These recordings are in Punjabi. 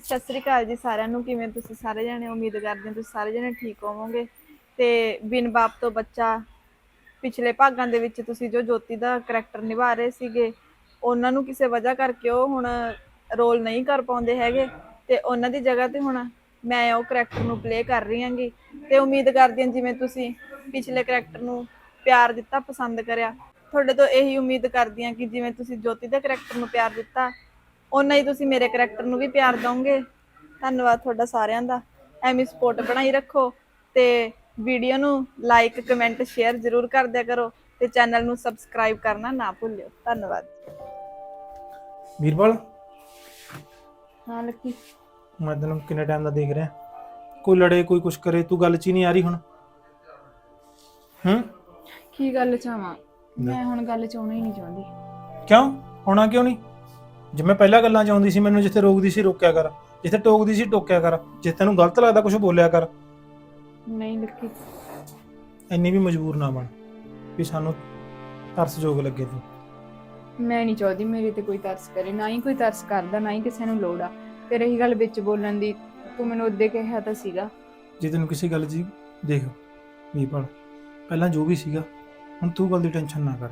ਸਤਿ ਸ੍ਰੀ ਅਕਾਲ ਜੀ ਸਾਰਿਆਂ ਨੂੰ, ਕਿਵੇਂ ਤੁਸੀਂ ਸਾਰੇ ਜਣੇ? ਉਮੀਦ ਕਰਦੇ ਹਾਂ ਤੁਸੀਂ ਸਾਰੇ ਜਣੇ ਠੀਕ ਹੋਵੋਗੇ। ਤੇ ਬਿਨ ਬਾਪ ਤੋਂ ਬੱਚਾ, ਪਿਛਲੇ ਭਾਗਾਂ ਦੇ ਵਿੱਚ ਤੁਸੀਂ ਜੋ ਜੋਤੀ ਦਾ ਕਰੈਕਟਰ ਨਿਭਾ ਰਹੇ ਸੀਗੇ, ਉਹਨਾਂ ਨੂੰ ਕਿਸੇ ਵਜ੍ਹਾ ਕਰਕੇ ਉਹ ਹੁਣ ਰੋਲ ਨਹੀਂ ਕਰ ਪਾਉਂਦੇ ਹੈਗੇ। ਤੇ ਉਹਨਾਂ ਦੀ ਜਗ੍ਹਾ ਤੇ ਹੁਣ ਮੈਂ ਉਹ ਕਰੈਕਟਰ ਨੂੰ ਪਲੇ ਕਰ ਰਹੀ ਹਾਂਗੀ। ਤੇ ਉਮੀਦ ਕਰਦੀ ਹਾਂ ਜਿਵੇਂ ਤੁਸੀਂ ਪਿਛਲੇ ਕਰੈਕਟਰ ਨੂੰ ਪਿਆਰ ਦਿੱਤਾ, ਪਸੰਦ ਕਰਿਆ। ਤੁਹਾਡੇ ਤੋਂ ਇਹੀ ਉਮੀਦ ਕਰਦੀ ਹਾਂ ਕਿ ਜਿਵੇਂ ਤੁਸੀਂ ਜੋਤੀ ਦਾ ਕਰੈਕਟਰ ਨੂੰ ਪਿਆਰ ਦਿੱਤਾ ਓਨਾ ਹੀ ਤੁਸੀਂ ਮੇਰੇ ਕਰੈਕਟਰ ਨੂੰ ਵੀ ਪਿਆਰ ਦਿਓਗੇ। ਧੰਨਵਾਦ ਤੁਹਾਡਾ ਸਾਰਿਆਂ ਦਾ। ਐਵੇਂ ਸਪੋਰਟ ਬਣਾਈ ਰੱਖੋ ਤੇ ਵੀਡੀਓ ਨੂੰ ਲਾਈਕ ਕਮੈਂਟ ਸ਼ੇਅਰ ਜ਼ਰੂਰ ਕਰ ਦਿਆ ਕਰੋ ਤੇ ਚੈਨਲ ਨੂੰ ਸਬਸਕ੍ਰਾਈਬ ਕਰਨਾ ਨਾ ਭੁੱਲਿਓ। ਧੰਨਵਾਦ। ਵੀਰਪਾਲ? ਹਾਂ ਲੱਕੀ। ਮੈਂ ਤੈਨੂੰ ਕਿੰਨੇ ਟਾਈਮ ਦਾ ਦੇਖ ਰਿਹਾ। ਕੋਈ ਲੜੇ ਕੋਈ ਕੁਛ ਕਰੇ ਤੂੰ ਗੱਲ ਚ ਹੀ ਨਹੀਂ ਆ ਰਹੀ ਹੁਣ। ਹੂੰ? ਕੀ ਗੱਲ ਚਾਹਾਂ ਮੈਂ ਹੁਣ ਗੱਲ ਚਾਉਣਾ ਹੀ ਨਹੀਂ ਚਾਹੁੰਦੀ। ਕਿਉਂ? ਹੋਣਾ ਕਿਉਂ ਨਹੀਂ? ਜਿਵੇਂ ਪਹਿਲਾਂ ਗੱਲਾਂ ਚ ਆਉਂਦੀ ਸੀ ਮੈਨੂੰ ਜਿੱਥੇ ਰੋਕਦੀ ਸੀ ਰੋਕਿਆ ਕਰ ਜਿੱਥੇ ਟੋਕਦੀ ਸੀ ਟੋਕਿਆ ਕਰ ਜੇ ਤੈਨੂੰ ਗਲਤ ਲੱਗਦਾ ਕੁਝ ਬੋਲਿਆ ਕਰ। ਨਹੀਂ ਲੱਕੀ ਇੰਨੀ ਵੀ ਮਜਬੂਰ ਨਾ ਬਣ ਵੀ ਸਾਨੂੰ ਤਰਸਯੋਗ ਲੱਗੇ ਤੂੰ। ਮੈਂ ਨਹੀਂ ਚਾਹਦੀ ਮੇਰੇ ਤੇ ਕੋਈ ਤਰਸ ਕਰੇ ਨਾ ਹੀ ਕੋਈ ਤਰਸ ਕਰਦਾ ਨਾ ਹੀ ਕਿਸੇ ਨੂੰ ਲੋੜ ਆ। ਤੇ ਰਹੀ ਗੱਲ ਵਿੱਚ ਬੋਲਣ ਦੀ ਤੂੰ ਮੈਨੂੰ ਉਹਦੇ ਕਿਹਾ ਤਾਂ ਸੀਗਾ। ਜੇ ਤੈਨੂੰ ਕਿਸੇ ਗੱਲ ਦੀ ਦੇਖ ਵੀਰਪਾਲ ਪਹਿਲਾਂ ਜੋ ਵੀ ਸੀਗਾ ਹੁਣ ਤੂੰ ਗੱਲ ਦੀ ਟੈਨਸ਼ਨ ਨਾ ਕਰ।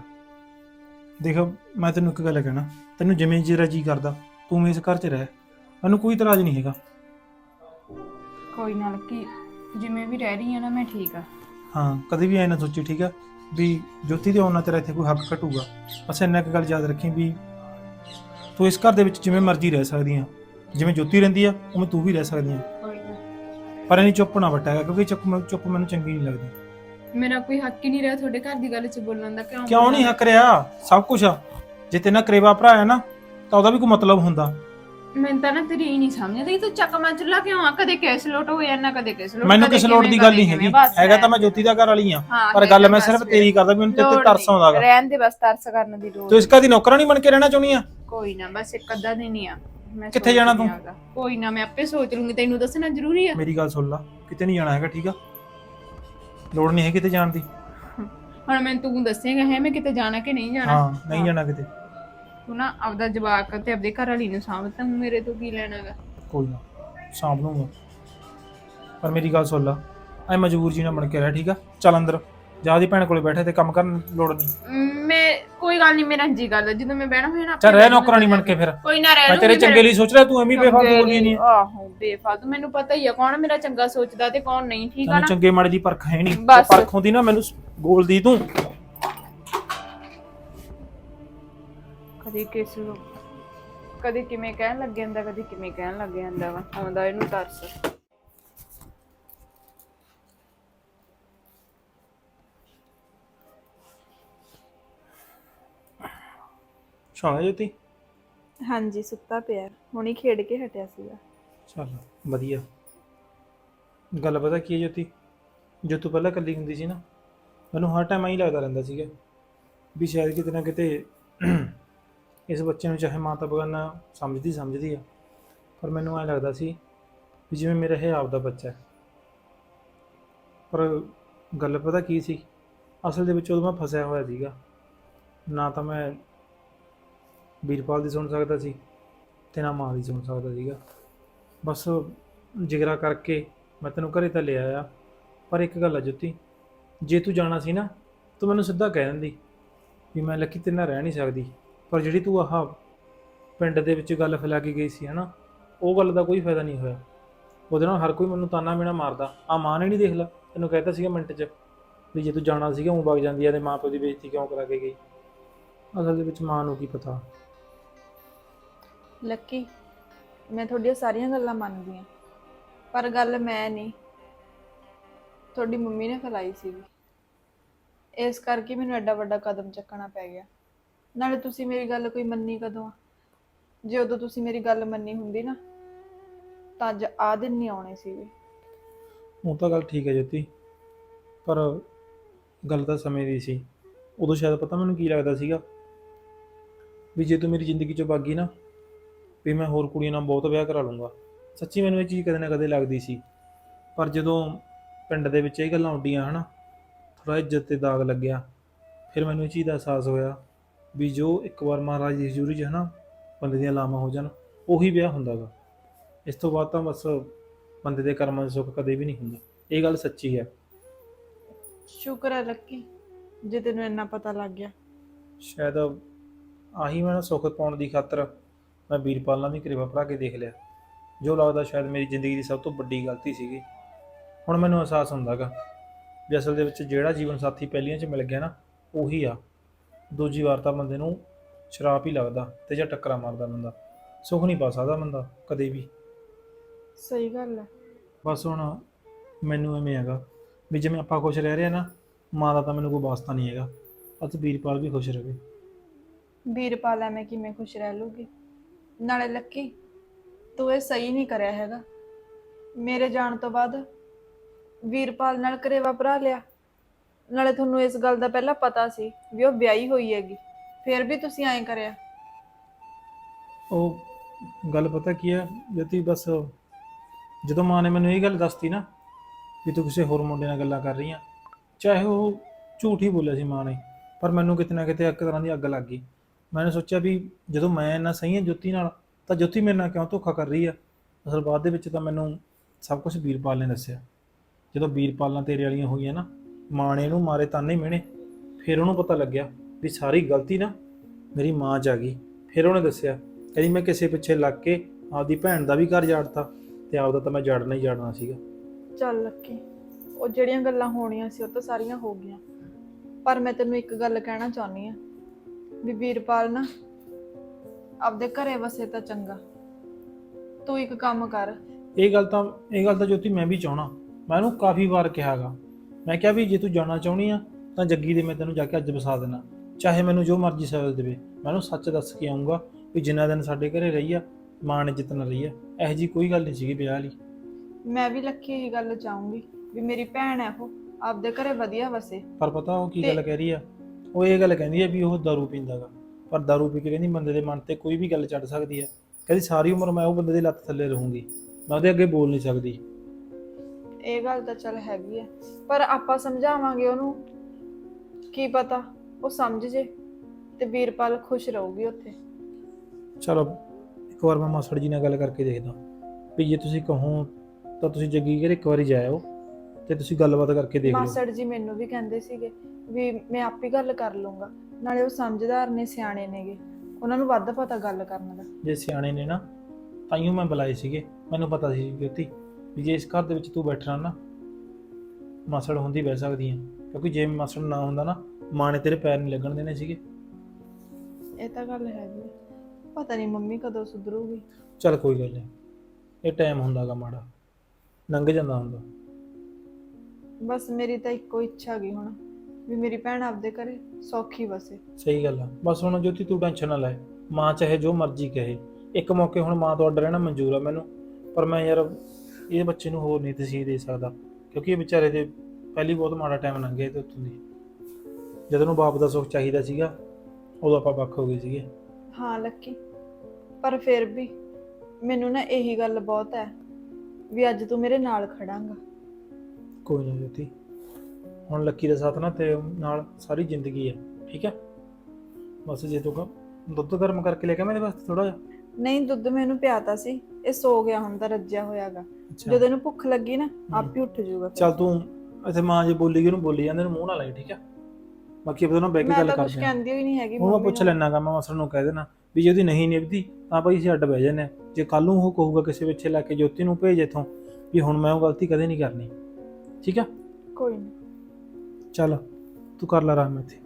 ਦੇਖ ਮੈਂ ਤੈਨੂੰ ਇੱਕ ਗੱਲ ਕਹਿਣਾ। ਤੈਨੂੰ ਜਿਵੇਂ ਜਿਹੜਾ ਜੀ ਕਰਦਾ ਤੂੰ ਇਸ ਘਰ 'ਚ ਰਹਿ। ਮੈਨੂੰ ਕੋਈ ਇਤਰਾਜ਼ ਨਹੀਂ ਹੈਗਾ। ਕੋਈ ਨਾ ਲੱਕੀ ਜਿਵੇਂ ਵੀ ਰਹਿ ਰਹੀ ਆ ਨਾ ਮੈਂ ਠੀਕ ਆ। ਹਾਂ ਕਦੇ ਵੀ ਐ ਨਾ ਸੋਚੀ ਠੀਕ ਆ? ਵੀ ਜੋਤੀ ਦੇ ਆਉਣਾ ਤੇਰਾ ਇੱਥੇ ਕੋਈ ਹੱਕ ਘਟੂਗਾ। ਬਸ ਇੰਨਾ ਕੁ ਗੱਲ ਯਾਦ ਰੱਖੀ ਵੀ ਤੂੰ ਇਸ ਘਰ ਦੇ ਵਿੱਚ ਜਿਵੇਂ ਮਰਜ਼ੀ ਰਹਿ ਸਕਦੀ ਆ। ਜਿਵੇਂ ਜੋਤੀ ਰਹਿੰਦੀ ਆ ਉਵੇਂ ਤੂੰ ਵੀ ਰਹਿ ਸਕਦੀ ਆ। ਕੋਈ ਨਾ। ਪਰ ਇਹਨੀ ਚੁੱਪ ਨਾ ਵਟਾਗਾ ਕਿਉਂਕਿ ਚੁੱਪ ਚੁੱਪ ਮੈਨੂੰ ਚੰਗੀ ਨਹੀਂ ਲੱਗਦੀ। ਮੇਰਾ ਕੋਈ ਹੱਕ ਹੀ ਨਹੀਂ ਰਿਹਾ ਤੁਹਾਡੇ ਘਰ ਦੀ ਗੱਲ 'ਚ ਬੋਲਣ ਦਾ ਕਿਉਂ ਕਿਉਂ ਨਹੀਂ ਹੱਕ ਰਿਹਾ? ਸਭ ਕੁਝ ਜੇ ਤੇਨਾ ਕਰੇਵਾ ਭਰਾ ਹੈ ਨਾ ਤਾਂ ਉਹਦਾ ਵੀ ਕੋਈ ਮਤਲਬ ਹੁੰਦਾ। ਮੈਂ ਤਾਂ ਨਾ ਤੇਰੀ ਹੀ ਨਹੀਂ ਸਮਝਦੀ ਤੂੰ ਚੱਕਮਾ ਚੁੱਲਾ ਕਿਉਂ ਆ? ਕਦੇ ਕੇਸ ਲੋਟ ਹੋ ਜਾਂਦਾ ਕਦੇ ਕੇਸ ਲੋਟ ਮੈਨੂੰ ਕਿਸ ਲੋੜ ਦੀ ਗੱਲ ਨਹੀਂ ਹੈਗੀ। ਹੈਗਾ ਤਾਂ ਮੈਂ ਜੋਤੀ ਦਾ ਘਰ ਵਾਲੀ ਆ ਪਰ ਗੱਲ ਮੈਂ ਸਿਰਫ। ਤੇਰੀ ਕਰਦਾ ਵੀ ਮੈਨੂੰ ਤੇ ਤਰਸ ਨਹੀਂ। ਆਉਂਦਾਗਾ। ਰਹਿਣ ਦੇ ਬਸ ਤਰਸ ਕਰਨ ਦੀ ਲੋੜ ਤੂੰ ਇਸ ਘਰ ਦੀ ਨੌਕਰਾਨੀ ਬਣ ਕੇ ਰਹਿਣਾ ਚਾਹੁੰਦੀ ਆ? ਕੋਈ ਨਾ ਬਸ ਇੱਕ ਅੱਧਾ ਦਿਨ ਹੀ ਆ। ਮੈਂ ਕਿੱਥੇ ਜਾਣਾ ਤੂੰ? ਕੋਈ ਨਾ ਮੈਂ ਆਪੇ ਸੋਚ ਲੂੰਗੀ ਤੈਨੂੰ ਦੱਸਣਾ ਜ਼ਰੂਰੀ ਆ। ਮੇਰੀ ਗੱਲ ਸੁਣ ਲਾ ਕਿਤੇ ਨਹੀਂ ਜਾਣਾ ਹੈਗਾ ਠੀਕ ਆ? ਲੋੜ ਨਹੀਂ ਹੈ ਕਿਤੇ ਜਾਣ ਦੀ। ਹੁਣ ਮੈਂ ਤੂੰ ਦੱਸੇਗਾ ਹੈ ਮੈਂ ਕਿਤੇ ਜਾਣਾ ਕਿ ਨਹੀਂ ਜਾਣਾ? ਹਾਂ ਨਹੀਂ ਜਾਣਾ ਕਿਤੇ। ਤੂੰ ਨਾ ਆਪਦਾ ਜਵਾਕ ਤੇ ਆਪਦੇ ਘਰ ਵਾਲੀ ਨੂੰ ਸਾਂਭ ਤੂੰ ਮੇਰੇ ਤੋਂ ਕੀ ਲੈਣਾਗਾ? ਕੋਈ ਨਾ ਸਾਂਭ ਲੂੰਗਾ ਪਰ ਮੇਰੀ ਗੱਲ ਸੁਣ ਲਾ ਐ ਮਜਬੂਰ ਜੀ ਨਾ ਬਣ ਕੇ ਰਹਿ ਠੀਕ ਆ? ਚੱਲ ਅੰਦਰ ਜਾ ਦੀ ਭੈਣ ਕੋਲੇ ਬੈਠੇ ਤੇ ਕੰਮ ਕਰਨ ਦੀ ਲੋੜ ਨਹੀਂ। ਮੈਂ ਕੋਈ ਗੱਲ ਨਹੀਂ ਮੇਰਾ ਜੀ ਕਰਦਾ ਜਦੋਂ ਮੈਂ ਬਹਿਣਾ ਹੋਇਆ ਨਾ ਚੱਲ ਰਹਿ ਨੌਕਰਾਨੀ ਬਣ ਕੇ ਫਿਰ। ਕੋਈ ਨਾ ਰਹਿ ਮੈਂ ਤੇਰੇ ਚੰਗੇ। ਲਈ ਸੋਚ ਰਿਹਾ ਤੂੰ ਐਵੇਂ ਬੇਫਾਲਤੂ ਚੰਗੇ ਬੋਲੀ ਨਹੀਂ ਆਹੋ। ਬੇਫਾਲਤੂ ਮੈਨੂੰ ਪਤਾ ਹੀ ਆ ਕੌਣ ਮੇਰਾ ਚੰਗਾ ਸੋਚਦਾ ਤੇ ਕੌਣ ਨਹੀਂ ਠੀਕ ਆ ਤੈਨੂੰ ਨਾ? ਚੰਗੇ ਮਾੜੇ ਦੀ ਪਰਖ ਹੈ ਨਹੀਂ ਬਸ। ਪਰਖ ਹੁੰਦੀ ਨਾ ਮੈਨੂੰ ਬੋਲਦੀ ਤੂੰ। ਕਦੇ ਕਿਸ ਨੂੰ ਕਦੇ ਕਿਵੇਂ ਕਹਿਣ ਲੱਗ ਜਾਂਦਾ ਕਦੇ ਕਿਵੇਂ ਕਹਿਣ ਲੱਗ ਜਾਂਦਾ ਵਾ ਆਉਂਦਾ ਇਹਨੂੰ ਤਰਸ। ਜੋਤੀ? ਹਾਂਜੀ ਸੁੱਤਾ ਪਿਆ। ਹੁਣੀ ਖੇਡ ਕੇ ਹਟਿਆ ਸੀਗਾ। ਚੱਲ, ਵਧੀਆ। ਗੱਲ ਪਤਾ ਕੀ ਹੈ ਜੋਤੀ? ਜੋ ਤੂੰ ਪਹਿਲਾਂ ਇਕੱਲੀ ਹੁੰਦੀ ਸੀ ਨਾ, ਮੈਨੂੰ ਹਰ ਟਾਈਮ ਐਂ ਲੱਗਦਾ ਰਹਿੰਦਾ ਸੀਗਾ ਵੀ ਸ਼ਾਇਦ ਕਿਤੇ ਨਾ ਕਿਤੇ ਇਸ ਬੱਚੇ ਨੂੰ ਚਾਹੇ ਮਾਤਾ ਬਗਾਨਾ ਸਮਝਦੀ ਸਮਝਦੀ ਆ। ਪਰ ਮੈਨੂੰ ਐਂ ਲੱਗਦਾ ਸੀ ਵੀ ਜਿਵੇਂ ਮੇਰਾ ਇਹ ਆਪ ਦਾ ਬੱਚਾ ਹੈ। ਪਰ ਗੱਲ ਪਤਾ ਕੀ ਸੀ, ਅਸਲ ਦੇ ਵਿੱਚ ਉਦੋਂ ਮੈਂ ਫਸਿਆ ਹੋਇਆ ਸੀਗਾ। ਨਾ ਤਾਂ ਮੈਂ ਵੀਰਪਾਲ ਦੀ ਸੁਣ ਸਕਦਾ ਸੀ ਤੇ ਨਾ ਮਾਂ ਦੀ ਸੁਣ ਸਕਦਾ ਸੀਗਾ। ਬਸ ਜਿਗਰਾ ਕਰਕੇ ਮੈਂ ਤੈਨੂੰ ਘਰੇ ਤਾਂ ਲੈ ਆਇਆ। ਪਰ ਇੱਕ ਗੱਲ ਆ ਜੁੱਤੀ, ਜੇ ਤੂੰ ਜਾਣਾ ਸੀ ਨਾ, ਤੂੰ ਮੈਨੂੰ ਸਿੱਧਾ ਕਹਿ ਦਿੰਦੀ ਵੀ ਮੈਂ ਲੱਕੀ ਤੇਰੇ ਨਾਲ ਰਹਿ ਨਹੀਂ ਸਕਦੀ। ਪਰ ਜਿਹੜੀ ਤੂੰ ਆਹ ਪਿੰਡ ਦੇ ਵਿੱਚ ਗੱਲ ਫੈਲਾ ਕੇ ਗਈ ਸੀ ਹਨਾ, ਉਹ ਗੱਲ ਦਾ ਕੋਈ ਫਾਇਦਾ ਨਹੀਂ ਹੋਇਆ। ਉਹਦੇ ਨਾਲ ਹਰ ਕੋਈ ਮੈਨੂੰ ਤਾਨਾ ਮੇਣਾ ਮਾਰਦਾ। ਆ ਮਾਂ ਨੇ ਨਹੀਂ ਦੇਖ ਲਾ ਤੈਨੂੰ ਕਹਿਤਾ ਸੀਗਾ ਮਿੰਟ 'ਚ ਵੀ ਜੇ ਤੂੰ ਜਾਣਾ ਸੀਗਾ ਉਹ ਵਗ ਜਾਂਦੀ ਆ ਤੇ ਮਾਂ ਪਿਓ ਦੀ ਬੇਇੱਜ਼ਤੀ ਕਿਉਂ ਕਰਾ ਕੇ ਗਈ? ਅਸਲ ਦੇ ਵਿੱਚ ਮਾਂ ਨੂੰ ਕੀ ਪਤਾ। ਲੱਕੀ ਮੈਂ ਤੁਹਾਡੀਆਂ ਸਾਰੀਆਂ ਗੱਲਾਂ ਮੰਨਦੀ ਹਾਂ। ਪਰ ਗੱਲ ਮੈਂ ਨਹੀਂ। ਤੁਹਾਡੀ ਮੰਮੀ ਨੇ ਫੈਲਾਈ ਸੀਗੀ। ਇਸ ਕਰਕੇ ਮੈਨੂੰ ਐਡਾ ਵੱਡਾ ਕਦਮ ਚੱਕਣਾ ਪੈ ਗਿਆ। ਨਾਲੇ ਤੁਸੀਂ ਮੇਰੀ ਗੱਲ ਕੋਈ ਮੰਨੀ ਕਦੋਂ ਆ? ਜੇ ਉਦੋਂ ਤੁਸੀਂ ਮੇਰੀ ਗੱਲ ਮੰਨੀ ਹੁੰਦੀ ਨਾ, ਤਾਂ ਅੱਜ ਆ ਦਿਨ ਨਹੀਂ ਆਉਣੇ ਸੀਗੇ। ਉਹ ਤਾਂ ਗੱਲ ਠੀਕ ਹੈ ਜੋਤੀ। ਪਰ ਗੱਲ ਤਾਂ ਸਮੇਂ ਦੀ ਸੀ। ਉਦੋਂ ਸ਼ਾਇਦ ਪਤਾ ਮੈਨੂੰ ਕੀ ਲੱਗਦਾ ਸੀਗਾ। ਵੀ ਜੇ ਤੂੰ ਮੇਰੀ ਜ਼ਿੰਦਗੀ ਚੋਂ ਭਾਗੀ ਨਾ ਵੀ ਮੈਂ ਹੋਰ ਕੁੜੀਆਂ ਨਾਲ ਬਹੁਤ ਵਿਆਹ ਕਰਾ ਲੂੰਗਾ। ਸੱਚੀ ਮੈਨੂੰ ਇਹ ਚੀਜ਼ ਕਦੇ ਨਾ ਕਦੇ ਲੱਗਦੀ ਸੀ। ਪਰ ਜਦੋਂ ਪਿੰਡ ਦੇ ਵਿੱਚ ਇਹ ਗੱਲਾਂ ਉੱਡੀਆਂ ਹਨਾ ਥੋੜਾ ਇੱਜ਼ਤ ਤੇ ਦਾਗ ਲੱਗਿਆ ਫਿਰ ਮੈਨੂੰ ਇਹ ਚੀਜ਼ ਦਾ ਅਹਿਸਾਸ ਹੋਇਆ ਵੀ ਜੋ ਇੱਕ ਵਾਰ ਮਹਾਰਾਜ ਦੀ ਹਜ਼ੂਰੀ 'ਚ ਹਨਾ ਬੰਦੇ ਦੀਆਂ ਲਾਵਾਂ ਹੋ ਜਾਣ ਉਹੀ ਵਿਆਹ ਹੁੰਦਾਗਾ। ਇਸ ਤੋਂ ਬਾਅਦ ਤਾਂ ਬਸ ਬੰਦੇ ਦੇ ਕਰਮਾਂ ਦਾ ਸੁੱਖ ਕਦੇ ਵੀ ਨਹੀਂ ਹੁੰਦਾ। ਇਹ ਗੱਲ ਸੱਚੀ ਹੈ। ਸ਼ੁਕਰ ਹੈ ਲੱਕੀ ਜੇ ਤੈਨੂੰ ਇੰਨਾ ਪਤਾ ਲੱਗ ਗਿਆ। ਸ਼ਾਇਦ ਆਹੀ ਮੈਂ ਸੁੱਖ ਪਾਉਣ ਦੀ ਖਾਤਰ ਮੈਂ ਵੀਰਪਾਲ ਨਾਲ ਵੀ ਕਰੇਵਾ ਭਰਾ ਕੇ ਦੇਖ ਲਿਆ। ਜੋ ਲੱਗਦਾ ਸ਼ਾਇਦ ਮੇਰੀ ਜ਼ਿੰਦਗੀ ਦੀ ਸਭ ਤੋਂ ਵੱਡੀ ਗਲਤੀ ਸੀਗੀ। ਹੁਣ ਮੈਨੂੰ ਅਹਿਸਾਸ ਹੁੰਦਾਗਾ ਵੀ ਅਸਲ ਦੇ ਵਿੱਚ ਜਿਹੜਾ ਜੀਵਨ ਸਾਥੀ ਪਹਿਲੀਆਂ 'ਚ ਮਿਲ ਗਿਆ ਨਾ ਉਹੀ ਆ। ਦੂਜੀ ਵਾਰ ਤਾਂ ਬੰਦੇ ਨੂੰ ਸ਼ਰਾਪ ਹੀ ਲੱਗਦਾ ਤੇ ਜਾਂ ਟੱਕਰਾ ਮਾਰਦਾ ਬੰਦਾ। ਸੁੱਖ ਨਹੀਂ ਪਾ ਸਕਦਾ ਬੰਦਾ ਕਦੇ ਵੀ। ਸਹੀ ਗੱਲ ਹੈ ਬਸ ਹੁਣ ਮੈਨੂੰ ਐਵੇਂ ਹੈਗਾ ਵੀ ਜਿਵੇਂ ਆਪਾਂ ਖੁਸ਼ ਰਹਿ ਰਹੇ ਆ ਨਾ ਮਾਂ ਦਾ ਤਾਂ ਮੈਨੂੰ ਕੋਈ ਵਾਸਤਾ ਨਹੀਂ ਹੈਗਾ। ਅਤੇ ਵੀਰਪਾਲ ਵੀ ਖੁਸ਼ ਰਹੇ ਵੀਰਪਾਲ ਐਵੇਂ ਕਿਵੇਂ ਖੁਸ਼ ਰਹਿ ਲੂਗੀ? ਨਾਲੇ ਲੱਕੀ, ਤੂੰ ਇਹ ਸਹੀ ਨਹੀਂ ਕਰਿਆ ਹੈਗਾ। ਮੇਰੇ ਜਾਣ ਤੋਂ ਬਾਅਦ ਵੀਰਪਾਲ ਨਾਲ ਕਰੇਵਾ ਭਰਾ ਲਿਆ। ਨਾਲੇ ਤੁਹਾਨੂੰ ਇਸ ਗੱਲ ਦਾ ਪਹਿਲਾਂ ਪਤਾ ਸੀ ਵੀ ਉਹ ਵਿਆਹੀ ਹੋਈ ਹੈਗੀ। ਫਿਰ ਵੀ ਤੁਸੀਂ ਐਂ ਕਰਿਆ। ਉਹ ਗੱਲ ਪਤਾ ਕੀ ਹੈ ਜਤੀ ਬਸ ਜਦੋਂ ਮਾਂ ਨੇ ਮੈਨੂੰ ਇਹ ਗੱਲ ਦੱਸਤੀ ਨਾ ਵੀ ਤੂੰ ਕਿਸੇ ਹੋਰ ਮੁੰਡੇ ਨਾਲ ਗੱਲਾਂ ਕਰ ਰਹੀ ਆ ਚਾਹੇ ਉਹ ਝੂਠ ਹੀ ਬੋਲਿਆ ਸੀ ਮਾਂ ਨੇ, ਪਰ ਮੈਨੂੰ ਕਿਤੇ ਨਾ ਕਿਤੇ ਇੱਕ ਤਰ੍ਹਾਂ ਦੀ ਅੱਗ ਲੱਗ ਗਈ। ਮੈਂ ਸੋਚਿਆ ਵੀ ਜਦੋਂ ਮੈਂ ਇੰਨਾ ਸਹੀ ਹਾਂ ਜੋਤੀ ਨਾਲ, ਤਾਂ ਜੋਤੀ ਮੇਰੇ ਨਾਲ ਕਿਉਂ ਧੋਖਾ ਕਰ ਰਹੀ ਆ? ਅਸਲ ਬਾਅਦ ਦੇ ਵਿੱਚ ਤਾਂ ਮੈਨੂੰ ਸਭ ਕੁਝ ਵੀਰਪਾਲ ਨੇ ਦੱਸਿਆ। ਜਦੋਂ ਵੀਰਪਾਲ ਨਾਲ ਤੇਰੇ ਵਾਲੀਆਂ ਹੋਈਆਂ ਨਾ ਮਾਂ ਨੇ ਇਹਨੂੰ ਮਾਰੇ ਤਾਨੇ ਮਿਹਣੇ, ਫਿਰ ਉਹਨੂੰ ਪਤਾ ਲੱਗਿਆ ਵੀ ਸਾਰੀ ਗਲਤੀ ਨਾ ਮੇਰੀ ਮਾਂ 'ਚ ਆ ਗਈ। ਫਿਰ ਉਹਨੇ ਦੱਸਿਆ, ਕਹਿੰਦੀ ਮੈਂ ਕਿਸੇ ਪਿੱਛੇ ਲੱਗ ਕੇ ਆਪਦੀ ਭੈਣ ਦਾ ਵੀ ਘਰ ਜਾੜਤਾ ਤੇ ਆਪਦਾ ਤਾਂ ਮੈਂ ਜਾੜਨਾ ਹੀ ਜਾੜਨਾ ਸੀਗਾ। ਚੱਲ ਲੱਕੀ, ਉਹ ਜਿਹੜੀਆਂ ਗੱਲਾਂ ਹੋਣੀਆਂ ਸੀ ਉਹ ਤਾਂ ਸਾਰੀਆਂ ਹੋ ਗਈਆਂ। ਪਰ ਮੈਂ ਤੈਨੂੰ ਇੱਕ ਗੱਲ ਕਹਿਣਾ ਚਾਹੁੰਦੀ ਆ ਵੀ ਵੀਰਪਾਲ ਨਾ ਆਪਦੇ ਘਰੇ ਵਸੇ ਤਾਂ ਚੰਗਾ। ਤੂੰ ਇੱਕ ਕੰਮ ਕਰ। ਇਹ ਗੱਲ ਤਾਂ ਇਹ ਗੱਲ ਤਾਂ ਜੋਤੀ ਮੈਂ ਵੀ ਚਾਹਣਾ ਮੈਂ ਉਹਨੂੰ ਕਾਫੀ ਵਾਰ ਕਿਹਾਗਾ। ਮੈਂ ਕਿਹਾ ਵੀ ਜੇ ਤੂੰ ਜਾਣਾ ਚਾਹੁੰਦੀ ਆ ਤਾਂ ਜੱਗੀ ਦੇ ਮੈਂ ਤੈਨੂੰ ਜਾ ਕੇ ਅੱਜ ਵਸਾ ਦੇਣਾ। ਚਾਹੇ ਮੈਨੂੰ ਜੋ ਮਰਜ਼ੀ ਸਜ਼ਾ ਦੇਵੇ। ਮੈਂ ਉਹਨੂੰ ਸੱਚ ਦੱਸ ਕੇ ਆਉਂਗਾ ਵੀ ਜਿੰਨਾ ਦਿਨ ਸਾਡੇ ਘਰੇ ਰਹੀ ਆ ਮਾਂ ਨੇ ਜਿੱਤਣ ਰਹੀ ਆ। ਇਹੋ ਜੀ ਕੋਈ ਗੱਲ ਨਹੀਂ ਸੀਗੀ ਵਿਆਹ ਵਾਲੀ ਮੈਂ ਵੀ ਲੱਕੀ ਇਹ ਗੱਲ ਚਾਹੂੰਗੀ ਵੀ ਮੇਰੀ ਭੈਣ ਹੈ ਉਹ ਆਪਦੇ ਘਰੇ ਵਧੀਆ ਵਸੇ। ਪਰ ਪਤਾ ਉਹ ਕੀ ਗੱਲ ਕਹਿ ਰਹੀ ਆ? ਉਹ ਇਹ ਗੱਲ ਕਹਿੰਦੀ ਆ ਵੀ ਉਹ ਦਾਰੂ ਪੀਂਦਾਗਾ ਪਰ ਦਾਰੂ ਪੀ ਕੇ ਕਹਿੰਦੀ ਬੰਦੇ ਦੇ ਮਨ ਤੇ ਕੋਈ ਵੀ ਗੱਲ ਚੜ ਸਕਦੀ ਆ ਕਹਿੰਦੀ ਸਾਰੀ ਉਮਰ ਮੈਂ ਉਹ ਬੰਦੇ ਦੀ ਲੱਤ ਥੱਲੇ ਰਹੂੰਗੀ। ਮੈਂ ਉਹਦੇ ਅੱਗੇ ਬੋਲ ਨਹੀਂ ਸਕਦੀ। ਇਹ ਗੱਲ ਤਾਂ ਚੱਲ ਹੈਗੀ ਹੈ। ਪਰ ਆਪਾਂ ਸਮਝਾਵਾਂਗੇ ਉਹਨੂੰ। ਕੀ ਪਤਾ ਉਹ ਸਮਝ ਜੇ ਤੇ ਵੀਰਪਾਲ ਖੁਸ਼ ਰਹੂਗੀ ਉੱਥੇ। ਚਲੋ ਇੱਕ ਵਾਰ ਮੈਂ ਮਾਸੜ ਜੀ ਨਾਲ ਗੱਲ ਕਰਕੇ ਦੇਖਦਾ ਵੀ ਜੇ ਤੁਸੀਂ ਕਹੋ ਤਾਂ ਤੁਸੀਂ ਜੱਗੀ ਘਰੇ ਇੱਕ ਵਾਰੀ ਜਾਇਓ ਤੇ ਤੁਸੀਂ ਗੱਲਬਾਤ ਕਰਕੇ ਦੇਖ ਲਓ। ਮਾਸੜ ਜੀ ਮੈਨੂੰ ਵੀ ਕਹਿੰਦੇ ਸੀਗੇ ਵੀ ਮੈਂ ਆਪੇ ਗੱਲ ਕਰ ਲੂੰਗਾ ਨਾਲੇ ਉਹ ਸਮਝਦਾਰ ਨੇ ਸਿਆਣੇ ਨੇਗੇ। ਉਹਨਾਂ ਨੂੰ ਵੱਧ ਪਤਾ ਗੱਲ ਕਰਨ ਦਾ। ਜੇ ਸਿਆਣੇ ਨੇ ਨਾ ਤਾਈਓ ਮੈਂ ਬੁਲਾਏ ਸੀਗੇ। ਮੈਨੂੰ ਪਤਾ ਸੀ ਜੋਤੀ ਵੀ ਜੇ ਇਸ ਘਰ ਦੇ ਵਿੱਚ ਤੂੰ ਬੈਠਣਾ ਨਾ ਮਾਸੜ ਹੁੰਦੀ ਬਹਿ ਸਕਦੀ ਹੈ ਕਿਉਂਕਿ ਜੇ ਮਾਸੜ ਨਾ ਹੁੰਦਾ ਨਾ ਮਾਂ ਨੇ ਤੇਰੇ ਪੈਰ ਨਹੀਂ ਲੱਗਣ ਦੇਣੇ ਸੀਗੇ। ਇਹ ਤਾਂ ਗੱਲ ਹੈ। ਪਤਾ ਨਹੀਂ ਮੰਮੀ ਕਦੋਂ ਸੁਧਰੂਗੀ। ਚੱਲ ਕੋਈ ਗੱਲ ਨਹੀਂ। ਇਹ ਟਾਈਮ ਹੁੰਦਾਗਾ ਮਾੜਾ। ਲੰਘ ਜਾਂਦਾ ਹੁੰਦਾ। ਬਸ ਮੇਰੀ ਤਾਂ ਇੱਕੋ ਇੱਛਾ ਗਈ ਹੁਣ। ਵੀ ਮੇਰੀ ਭੈਣ ਆਪਦੇ ਘਰੇ ਸੌਖੀ ਵਸੇ। ਸਹੀ ਗੱਲ ਆ। ਬਸ ਹੁਣ ਜੋਤੀ ਤੂੰ ਟੈਨਸ਼ਨ ਨਾ ਲੈ। ਮਾਂ ਚਾਹੇ ਜੋ ਮਰਜ਼ੀ ਕਹੇ। ਇੱਕ ਮੌਕੇ ਹੁਣ ਮਾਂ ਤੋਂ ਅੱਡ ਰਹਿਣਾ ਮਨਜ਼ੂਰ ਆ ਮੈਨੂੰ। ਪਰ ਮੈਂ ਯਾਰ ਇਹ ਬੱਚੇ ਨੂੰ ਹੋਰ ਨਹੀਂ ਤਸੀਹ ਦੇ ਸਕਦਾ। ਕਿਉਂਕਿ ਇਹ ਵਿਚਾਰੇ ਦੇ ਪਹਿਲੀ ਬਹੁਤ ਮਾੜਾ ਟਾਈਮ ਲੰਘਿਆ ਤੇ ਉੱਥੋਂ ਦੀ। ਜਦੋਂ ਨੂੰ ਬਾਪ ਦਾ ਸੁੱਖ ਚਾਹੀਦਾ ਸੀਗਾ ਉਦੋਂ ਆਪਾਂ ਵੱਖ ਹੋ ਗਏ ਸੀਗੇ। ਹਾਂ ਲੱਕੀ। ਪਰ ਫਿਰ ਵੀ ਮੈਨੂੰ ਨਾ ਇਹੀ ਗੱਲ ਬਹੁਤ ਹੈ ਵੀ ਅੱਜ ਤੂੰ ਮੇਰੇ ਨਾਲ ਖੜਾਂਗਾ। ਕੋਈ ਨਾ ਜੋਤੀ। ਹੁਣ ਲੱਕੀ ਦਾ ਸਾਥ ਨਾ ਤੇ ਨਾਲ ਸਾਰੀ ਜ਼ਿੰਦਗੀ ਹੈ ਠੀਕ ਹੈ ਬਸ ਜੇ ਤੂੰ ਕ- ਦੁੱਧ ਗਰਮ ਕਰਕੇ ਲੈ ਕੇ ਮੇਰੇ ਵਾਸਤੇ ਥੋੜਾ ਜਿਹਾ? ਨਹੀਂ ਦੁੱਧ ਮੈਨੂੰ ਪਿਆਤਾ ਸੀ। ਇਹ ਸੋ ਗਿਆ ਹੁਣ ਤਾਂ ਰੱਜਿਆ ਹੋਇਆਗਾ। ਜਦੋਂ ਇਹਨੂੰ ਭੁੱਖ ਲੱਗੀ ਨਾ ਆਪ ਹੀ ਉੱਠ ਜਾਊਗਾ ਫਿਰ। ਚੱਲ ਤੂੰ ਇੱਥੇ ਮਾਂ ਜੇ ਬੋਲੀ ਗਈ ਉਹਨੂੰ ਬੋਲੀ ਜਾਂਦੇ ਨੂੰ ਮੂੰਹ ਨਾ ਲਾਈ ਠੀਕ ਹੈ ਬਾਕੀ ਆਪਾਂ ਦੋਨੋਂ ਬਹਿ ਕੇ ਮੈਂ ਗੱਲ ਤਾਂ ਕੁਝ ਕਰਦੇ ਹਾਂ ਕਹਿੰਦੀ ਹੀ ਨਹੀਂ ਹੈਗੀ ਉਹ ਮੈਂ ਮੰਮੀ ਪੁੱਛ ਨੂੰ। ਲੈਣਾ ਗਾ ਮੈਂ ਮਾਸਟਰ ਨੂੰ ਕਹਿ ਦੇਣਾ ਵੀ ਜੇ ਉਹਦੀ ਨਹੀਂ ਨਿਭਦੀ ਤਾਂ ਭਾਈ ਅਸੀਂ ਅੱਡ ਬਹਿ ਜਾਂਦੇ ਹਾਂ। ਜੇ ਕੱਲ ਨੂੰ ਉਹ ਕਹੂਗਾ ਕਿਸੇ ਪਿੱਛੇ ਲਾ ਕੇ ਜੋਤੀ ਨੂੰ ਭੇਜ ਇਥੋਂ ਵੀ ਹੁਣ ਮੈਂ ਉਹ ਗਲਤੀ ਕਦੇ ਨਹੀਂ ਕਰਨੀ ਠੀਕ ਆ? ਕੋਈ ਨਹੀਂ ਚੱਲ ਤੂੰ ਕਰ ਲੈ ਆਰਾਮ ਇੱਥੇ।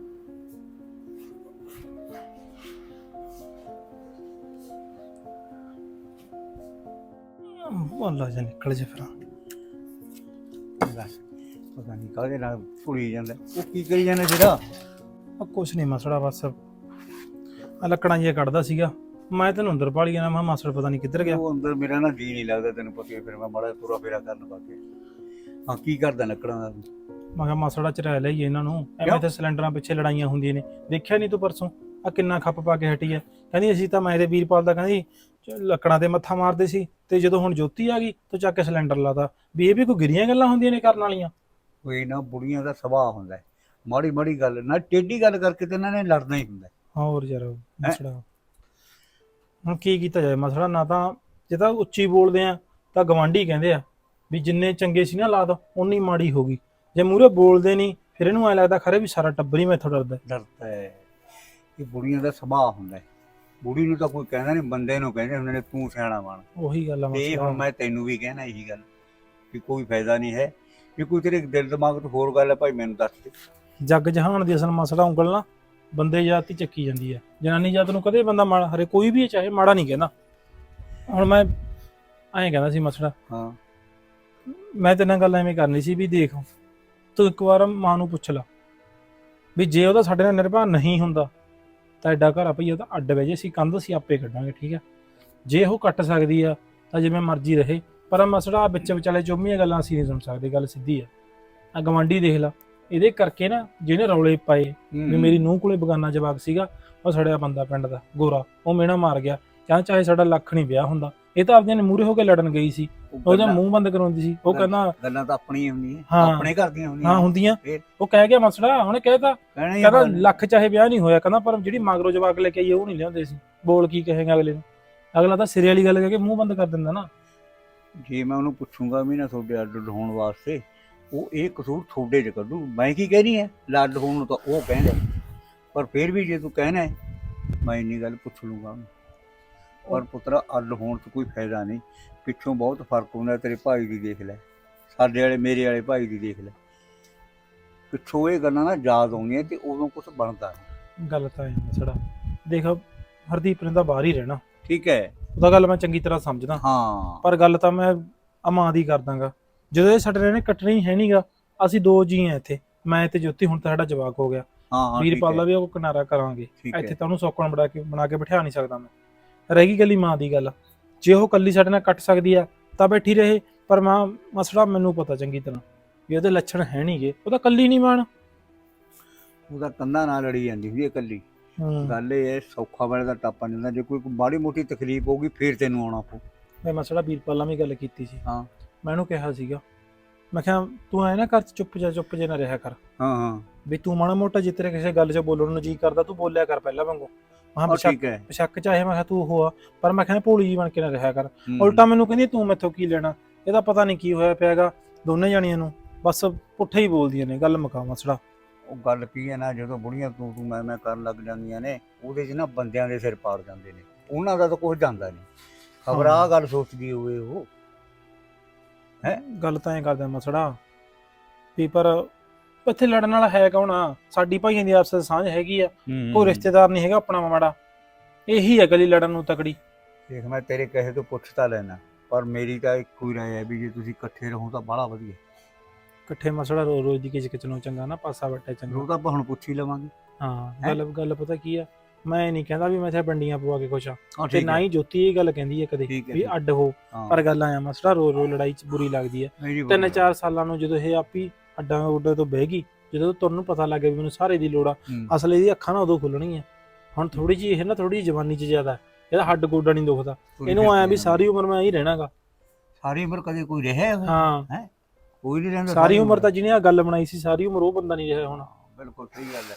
ਅੱਲਾ ਜਾ ਨਿਕਲ ਜੇ ਫਿਰ। ਪਤਾ ਨਹੀਂ ਕਾਹਦੇ ਨਾਲ ਭੁਲੀ ਜਾਂਦਾ। ਉਹ ਕੀ ਕਰੀ ਜਾਂਦਾ ਜਿਹੜਾ? ਆ ਕੁਛ ਨਹੀਂ ਮਸੜਾ ਬਸ। ਆ ਲੱਕੜਾਂ ਜਿਹੀਆਂ ਕੱਢਦਾ ਸੀਗਾ। ਮੈਂ ਤੈਨੂੰ ਅੰਦਰ ਪਾਲੀ ਜਾਣਾ ਮੈਂ ਮਾਸੜ ਪਤਾ ਨਹੀਂ ਕਿੱਧਰ ਗਿਆ। ਉਹ ਅੰਦਰ ਮੇਰਾ ਨਾ ਜੀ ਨਹੀਂ ਲੱਗਦਾ ਤੈਨੂੰ ਪਤਾ ਹੀ ਹੈ, ਫਿਰ ਮੈਂ ਮਾੜਾ ਤੁਰਾ ਫੇਰਾ ਕਰਨ ਬਾਕੇ ਹਾਂ ਕੀ ਕਰਦਾ ਲੱਕੜਾਂ ਦਾ ਮੈਂ ਕਿਹਾ ਮਾਸੜਾ ਚਰਾ ਲਈਏ ਇਹਨਾਂ ਨੂੰ। ਐਵੇਂ? ਤੇ ਸਿਲੰਡਰਾਂ ਪਿੱਛੇ ਲੜਾਈਆਂ ਹੁੰਦੀਆਂ ਨੇ। ਦੇਖਿਆ ਨਹੀਂ ਤੂੰ ਪਰਸੋਂ? ਆ ਕਿੰਨਾ ਖੱਪ ਪਾ ਕੇ ਹਟੀ ਆ ਕਹਿੰਦੀ ਅਸੀਂ ਤਾਂ ਮੈਂ ਤੇ ਵੀਰਪਾਲ ਦਾ ਕਹਿੰਦੀ ਲੱਕੜਾਂ ਤੇ ਮੱਥਾ ਮਾਰਦੇ ਸੀ ਤੇ ਜਦੋਂ ਹੁਣ ਜੋਤੀ ਆ ਗਈ ਤਾਂ ਚੱਕ ਕੇ ਸਿਲੰਡਰ ਲਾਤਾ। ਵੀ ਇਹ ਵੀ ਕੋਈ ਗਿਰੀਆਂ ਗੱਲਾਂ ਹੁੰਦੀਆਂ ਨੇ ਕਰਨ ਵਾਲੀਆਂ? ਕੋਈ ਨਾ ਬੁੜੀਆਂ ਦਾ ਸੁਭਾਅ ਹੁੰਦਾ। ਮਾੜੀ ਮਾੜੀ ਗੱਲ ਨਾ ਟੇਢੀ ਗੱਲ ਕਰਕੇ ਤੇ ਇਹਨਾਂ ਨੇ ਲੜਨਾ ਹੀ ਹੁੰਦਾ ਹੈ। ਹੋਰ ਯਾਰ ਮਸੜਾ। ਹੁਣ ਕੀ ਕੀਤਾ ਜਾਏ ਮਸੜਾ? ਨਾ ਤਾਂ ਜੇ ਤਾਂ ਉੱਚੀ ਬੋਲਦੇ ਆ ਤਾਂ ਗਵਾਂਢੀ ਕਹਿੰਦੇ ਆ ਵੀ ਜਿੰਨੇ ਚੰਗੇ ਸੀ ਨਾ ਲਾਦ ਉਨੀ ਮਾੜੀ ਹੋ ਗਈ। ਜੇ ਮੂਰੇ ਬੋਲਦੇ ਨਹੀਂ ਫਿਰ ਇਹਨੂੰ ਐ ਲੱਗਦਾ ਖਰੇ ਵੀ ਸਾਰਾ ਟੱਬਰ ਹੀ ਮੈਥੋਂ ਡਰਦਾ ਡਰਦਾ ਹੈ। ਇਹ ਬੁੜੀਆਂ ਦਾ ਸੁਭਾਅ ਹੁੰਦਾ ਹੈ। ਬੁੜੀ ਨੂੰ ਤਾਂ ਕੋਈ ਕਹਿੰਦਾ ਨਹੀਂ ਬੰਦੇ ਨੂੰ ਕਹਿੰਦੇ ਹੁੰਦੇ ਨੇ ਤੂੰ ਸਿਆਣਾ ਬਣ। ਉਹੀ ਗੱਲ ਆ ਤੇ ਇਹ ਹੁਣ ਮੈਂ ਤੈਨੂੰ ਵੀ ਕਹਿਣਾ ਇਹੀ ਗੱਲ ਕਿ ਕੋਈ ਫਾਇਦਾ ਨਹੀਂ ਹੈ। ਜੇ ਕੋਈ ਤੇਰੇ ਦਿਲ ਦਿਮਾਗ 'ਚ ਹੋਰ ਗੱਲ ਹੈ ਭਾਈ ਮੈਨੂੰ ਦੱਸ ਦੇ। ਜੱਗ ਜਹਾਨ ਦੀ ਅਸਲ ਮਸਲਾ ਉਂਗਲ ਨਾ ਬੰਦੇ ਜਾਤ ਹੀ ਚੱਕੀ ਜਾਂਦੀ ਹੈ। ਜਨਾਨੀ ਜਾਤ ਨੂੰ ਕਦੇ ਬੰਦਾ ਮਾੜਾ ਹਰੇ ਕੋਈ ਵੀ ਚਾਹੇ ਮਾੜਾ ਨਹੀਂ ਕਹਿੰਦਾ। ਹੁਣ ਮੈਂ ਐਂ ਕਹਿੰਦਾ ਸੀ ਮਸਲਾ ਹਾਂ। ਮੈਂ ਤੇਰੇ ਨਾਲ ਗੱਲ ਐਵੇਂ ਕਰਨੀ ਸੀ ਵੀ ਦੇਖ ਤੂੰ ਇੱਕ ਵਾਰ ਮਾਂ ਨੂੰ ਪੁੱਛ ਲਾ ਵੀ ਜੇ ਉਹਦਾ ਸਾਡੇ ਨਾਲ ਨਿਰਭਰ ਨਹੀਂ ਹੁੰਦਾ ਤਾਂ ਐਡਾ ਘਰ ਆ ਭਈ ਉਹਦਾ ਅੱਡ ਵਜੇ ਅਸੀਂ ਕੰਧ ਅਸੀਂ ਆਪੇ ਕੱਢਾਂਗੇ ਠੀਕ ਆ? ਜੇ ਉਹ ਕੱਟ ਸਕਦੀ ਆ ਤਾਂ ਜਿਵੇਂ ਮਰਜ਼ੀ ਰਹੇ ਪਰ ਮਸੜਾ ਵਿੱਚ ਵਿਚਾਲੇ ਚੁੰਮੀਆਂ ਗੱਲਾਂ ਅਸੀਂ ਨਹੀਂ ਸੁਣ ਸਕਦੇ ਗੱਲ ਸਿੱਧੀ ਆ। ਆ ਗਵਾਂਢੀ ਦੇਖ ਲਾ ਇਹਦੇ ਕਰਕੇ ਨਾ ਜਿਹਨੇ ਰੌਲੇ ਪਾਏ ਵੀ ਮੇਰੀ ਨੂੰਹ ਕੋਲੇ ਬਗਾਨਾ ਜਵਾਕ ਸੀਗਾ ਉਹ ਸੜਿਆ ਬੰਦਾ ਪਿੰਡ ਦਾ ਗੋਰਾ ਉਹ ਮੇਣਾ ਮਾਰ ਗਿਆ ਕਹਿੰਦਾ ਚਾਹੇ ਸਾਡਾ ਲੱਖ ਨਹੀਂ ਵਿਆਹ ਹੁੰਦਾ ਇਹ ਤਾਂ ਆਪਦੇ ਨੇ ਮੂਰੇ ਹੋ ਕੇ ਲੜਨ ਗਈ ਸੀ। ਉਹਦਾ ਮੂੰਹ ਬੰਦ ਕਰਾਉਂਦੀ ਸੀ। ਉਹ ਕਹਿੰਦਾ ਗੱਲਾਂ ਤਾਂ ਆਪਣੀਆਂ ਹੁੰਦੀਆਂ। ਆਪਣੇ ਘਰ ਦੀਆਂ ਹੁੰਦੀਆਂ। ਹਾਂ ਹੁੰਦੀਆਂ? ਉਹ ਕਹਿ ਗਿਆ ਮਸੜਾ ਉਹਨੇ ਕਹਿਤਾ ਕਹਿੰਦਾ ਲੱਖ ਚਾਹੇ ਵਿਆਹ ਨਹੀਂ ਹੋਇਆ ਕਹਿੰਦਾ ਪਰ ਜਿਹੜੀ ਮਗਰੋਂ ਜਵਾਕ ਲੈ ਕੇ ਆਈ ਉਹ ਨਹੀਂ ਲਿਆਉਂਦੇ ਸੀ। ਬੋਲ ਕੀ ਕਹੇਗਾ ਅਗਲੇ ਨੂੰ। ਅਗਲਾ ਤਾਂ ਸਿਰੇ ਵਾਲੀ ਗੱਲ ਕਹਿ ਕੇ ਮੂੰਹ ਬੰਦ ਕਰ ਦਿੰਦਾ ਨਾ। ਜੇ ਮੈਂ ਉਹਨੂੰ ਪੁੱਛੂੰਗਾ ਵੀ ਨਾ ਤੁਹਾਡੇ ਅੱਡ ਹੋਣ ਵਾਸਤੇ ਉਹ ਇਹ ਕਸੂਰ ਤੁਹਾਡੇ 'ਚ ਕੱਢੂ। ਮੈਂ ਕੀ ਕਹਿਣੀ ਹੈ ਲੱਡ ਹੋਣ ਨੂੰ ਤਾਂ ਉਹ ਕਹਿੰਦਾ ਪਰ ਫਿਰ ਵੀ ਜੇ ਤੂੰ ਕਹਿਣਾ ਮੈਂ ਇੰਨੀ ਗੱਲ ਪੁੱਛ ਲੂੰਗਾ। ਪਰ ਪੁੱਤਰਾ ਅੱਡ ਹੋਣ 'ਚ ਕੋਈ ਫਾਇਦਾ ਨਹੀਂ। ਪਿੱਛੋਂ ਬਹੁਤ ਫ਼ਰਕ ਹੁੰਦਾ ਤੇਰੇ ਭਾਈ ਦੀ ਦੇਖ ਲੈ। ਸਾਡੇ ਵਾਲੇ ਮੇਰੇ ਵਾਲੇ ਭਾਈ ਦੀ ਦੇਖ ਲੈ। ਪਿੱਛੋਂ ਇਹ ਗੱਲਾਂ ਨਾ ਯਾਦ ਆਉਂਦੀਆਂ ਤੇ ਉਦੋਂ ਕੁਝ ਬਣਦਾ ਗੱਲ ਤਾਂ ਇਹ ਮਸੜਾ। ਦੇਖ ਹਰਦੀਪ ਨੇ ਤਾਂ ਬਾਹਰ ਹੀ ਰਹਿਣਾ। ਠੀਕ ਹੈ। ਉਹਦਾ ਗੱਲ ਮੈਂ ਚੰਗੀ ਤਰ੍ਹਾਂ ਸਮਝਦਾ। ਹਾਂ। ਪਰ ਗੱਲ ਤਾਂ ਮੈਂ ਅਮਾਂ ਦੀ ਕਰਦਾਗਾ। ਜਦੋਂ ਇਹ ਸਾਡੇ ਨੇ ਕੱਟਣੀ ਹੈ ਨਹੀਂਗਾ ਅਸੀਂ ਦੋ ਜੀ ਆ ਇੱਥੇ। ਮੈਂ ਤੇ ਜੋਤੀ ਹੁਣ ਤਾਂ ਸਾਡਾ ਜਵਾਕ ਹੋ ਗਿਆ। ਹਾਂ ਹਾਂ ਵੀਰਪਾਲ ਦਾ ਹੈ, ਵੀ ਉਹ ਕਿਨਾਰਾ ਕਰਾਂਗੇ। ਇੱਥੇ ਹੈ। ਤਾਂ ਉਹਨੂੰ ਸੌਕਣ ਬਣਾ ਕੇ ਬਣਾ ਕੇ ਬਿਠਾ ਨਹੀਂ ਸਕਦਾ ਮੈਂ। ਰਹਿ ਗਈ ਗੱਲੀ ਮਾਂ ਦੀ ਗੱਲ। ਜੇ ਉਹ ਕੱਲੀ ਸਾਡੇ ਨਾਲ ਕੱਟ ਸਕਦੀ ਆ ਤਾਂ ਬੈਠੀ ਰਹੇ ਪਰ ਮਾਂ ਮਸੜਾ ਮੈਨੂੰ ਪਤਾ ਚੰਗੀ ਤਰ੍ਹਾਂ ਵੀ ਉਹਦੇ ਲੱਛਣ ਹੈ ਨਹੀਂਗੇ ਉਹ ਤਾਂ ਕੱਲੀ ਨਹੀਂ ਮਾਣ ਉਹਦਾ ਕੰਧਾਂ ਨਾਲ ਲੜੀ ਜਾਂਦੀ ਸੀ ਇਹ ਇਕੱਲੀ ਹੂੰ। ਗੱਲ ਇਹ ਹੈ ਸੌਖਾ ਵੇਲੇ ਦਾ ਟਾਪਾ ਨਹੀਂ ਹੁੰਦਾ ਜੇ ਕੋਈ ਮਾੜੀ ਮੋਟੀ ਤਕਲੀਫ ਹੋਊਗੀ ਫਿਰ ਤੈਨੂੰ ਆਉਣਾ ਪਊ। ਮੈਂ ਮਸੜਾ ਵੀਰਪਾਲਾਂ ਵੀ ਗੱਲ ਕੀਤੀ ਸੀ। ਹਾਂ। ਮੈਂ ਉਹਨੂੰ ਕਿਹਾ ਸੀਗਾ ਮੈਂ ਕਿਹਾ ਤੂੰ ਐ ਨਾ ਚ ਚੁੱਪ ਜਾ ਚੁੱਪ ਜੇ ਨਾ ਰਿਹਾ ਕਰ। ਹਾਂ ਹਾਂ। ਵੀ ਤੂੰ ਮਾੜਾ ਮੋਟਾ ਜਿੱਤਰੇ ਕਿਸੇ ਗੱਲ 'ਚ ਬੋਲਣ ਨੂੰ ਜੀ ਕਰਦਾ ਤੂੰ ਬੋਲਿਆ ਕਰ ਪਹਿਲਾਂ ਵਾਂਗੂ। ਮਾਂ ਉਹ ਬਸ਼ੱਕ ਠੀਕ ਹੈ। ਚਾਹੇ ਮੈਂ ਕਿਹਾ ਤੂੰ ਉਹ ਆ। ਪਰ ਮੈਂ ਕਹਿੰਦਾ ਭੋਲੀ ਜੀ ਬਣ ਕੇ ਨਾ ਰਿਹਾ ਕਰ। ਹੂੰ। ਉਲਟਾ ਮੈਨੂੰ ਕਹਿੰਦੀ ਤੂੰ ਮੈਥੋਂ ਕੀ ਲੈਣਾ? ਇਹਦਾ ਪਤਾ ਨਹੀਂ ਕੀ ਹੋਇਆ ਪਿਆਗਾ ਦੋਨੇ ਜਾਣੀਆਂ ਨੂੰ। ਬਸ ਪੁੱਠੇ ਹੀ ਬੋਲਦੀਆਂ ਨੇ ਗੱਲ ਮੁਕਾ ਮਸੜਾ ਉਹ ਗੱਲ ਕੀ ਹੈ ਨਾ ਜਦੋਂ ਬੁੜੀਆਂ ਤੂੰ ਤੂੰ ਮੈਂ ਮੈਂ ਕਰਨ ਲੱਗ ਜਾਂਦੀਆਂ ਨੇ ਉਹਦੇ 'ਚ ਨਾ ਬੰਦਿਆਂ ਦੇ ਸਿਰ ਪਾੜ ਜਾਂਦੇ ਨੇ। ਉਹਨਾਂ ਦਾ ਤਾਂ ਕੁਝ ਜਾਂਦਾ ਨਹੀਂ। ਖਬਰ ਆ ਹਾਂ। ਗੱਲ ਸੋਚਦੀ ਹੋਵੇ ਉਹ। ਗੱਲ ਤਾਂ ਐ ਕਰਦਾ ਮਸੜਾ ਵੀ ਪਰ ਇੱਥੇ ਲੜਨ ਵਾਲਾ ਹੈ ਕੌਣ ਆ? ਸਾਡੀ ਭਾਈਆਂ ਦੀ ਆਪਸ ਵਿੱਚ ਸਾਂਝ ਹੈਗੀ ਆ। ਕੋਈ ਰਿਸ਼ਤੇਦਾਰ ਨਹੀਂ ਹੈਗਾ ਆਪਣਾ ਮਾੜਾ। ਇਹੀ ਹੈ ਗਲੀ ਲੜਨ ਨੂੰ ਤਕੜੀ। ਦੇਖ ਮੈਂ ਤੇਰੇ ਕਹੇ ਤੋਂ ਪੁੱਛ ਤਾਂ ਲੈਣਾ ਪਰ ਮੇਰੀ ਤਾਂ ਇੱਕੋ ਹੀ ਰਾਏ ਹੈ ਵੀ ਜੇ ਤੁਸੀਂ ਇਕੱਠੇ ਰਹੋ ਤਾਂ ਬੜਾ ਵਧੀਆ। ਇਕੱਠੇ ਮਸੜਾ ਰੋ ਰੋਜ਼ ਦੀ ਕਿਚ ਕਿਚ ਨੂੰ ਚੰਗਾ ਨਾ ਪਾਸਾ ਵੱਟੇ ਚੰਗਾ। ਉਹ ਤਾਂ ਆਪਾਂ ਹੁਣ ਪੁੱਛ ਹੀ ਲਵਾਂਗੇ। ਹਾਂ ਗੱਲ ਗੱਲ ਪਤਾ ਕੀ ਆ? ਮੈਂ ਨਹੀਂ ਕਹਿੰਦਾ ਵੀ ਮੈਂ ਇੱਥੇ ਬੰਡੀਆਂ ਪਵਾ ਕੇ ਖੁਸ਼ ਆ। ਤੇ ਨਾ ਹੀ। ਜੋਤੀ ਇਹ ਗੱਲ ਕਹਿੰਦੀ ਹੈ ਕਦੇ ਵੀ। ਅੱਡ ਹੋ ਪਰ ਗੱਲ ਆਇਆ ਮਸੜਾ ਰੋ ਰੋ ਲੜਾਈ ਚ ਬੁਰੀ ਲੱਗਦੀ ਹੈ ਤਿੰਨ ਚਾਰ ਸਾਲਾਂ ਨੂੰ ਜਦੋਂ ਇਹ ਆਪੀ ਅੱਡਾਂ ਉੱਡੇ ਤੋਂ ਬਹਿ ਗਈ। ਜਦੋਂ ਤੁਹਾਨੂੰ ਪਤਾ ਲੱਗ ਗਿਆ ਵੀ ਮੈਨੂੰ ਸਾਰੇ ਦੀ ਲੋੜ ਆ ਹੂੰ। ਅਸਲ ਇਹਦੀ ਅੱਖਾਂ ਨਾ ਉਦੋਂ ਖੁੱਲਣਗੀਆਂ ਹੁਣ ਥੋੜੀ ਜਿਹੀ ਇਹ ਨਾ ਥੋੜੀ ਜਵਾਨੀ ਚ ਜ਼ਿਆਦਾ ਹੈ। ਇਹਦਾ ਹੱਡ ਗੋਡਾ ਨਹੀਂ ਦੁਖਦਾ। ਇਹਨੂੰ ਆਇਆ ਵੀ ਸਾਰੀ ਉਮਰ ਮੈਂ ਹੀ ਰਹਿਣਾਗਾ। ਸਾਰੀ ਉਮਰ ਕਦੇ ਕੋਈ ਰਿਹਾ ਹੋਇਆ? ਹਾਂ। ਕੋਈ ਨਹੀਂ ਰਹਿੰਦਾ ਸਾਰੀ ਉਮਰ ਤਾਂ ਜਿਹਨੇ ਆ ਗੱਲ ਬਣਾਈ ਸੀ ਸਾਰੀ ਉਮਰ ਉਹ ਬੰਦਾ ਨਹੀਂ ਰਿਹਾ ਹੁਣ। ਬਿਲਕੁਲ ਸਹੀ ਗੱਲ ਹੈ।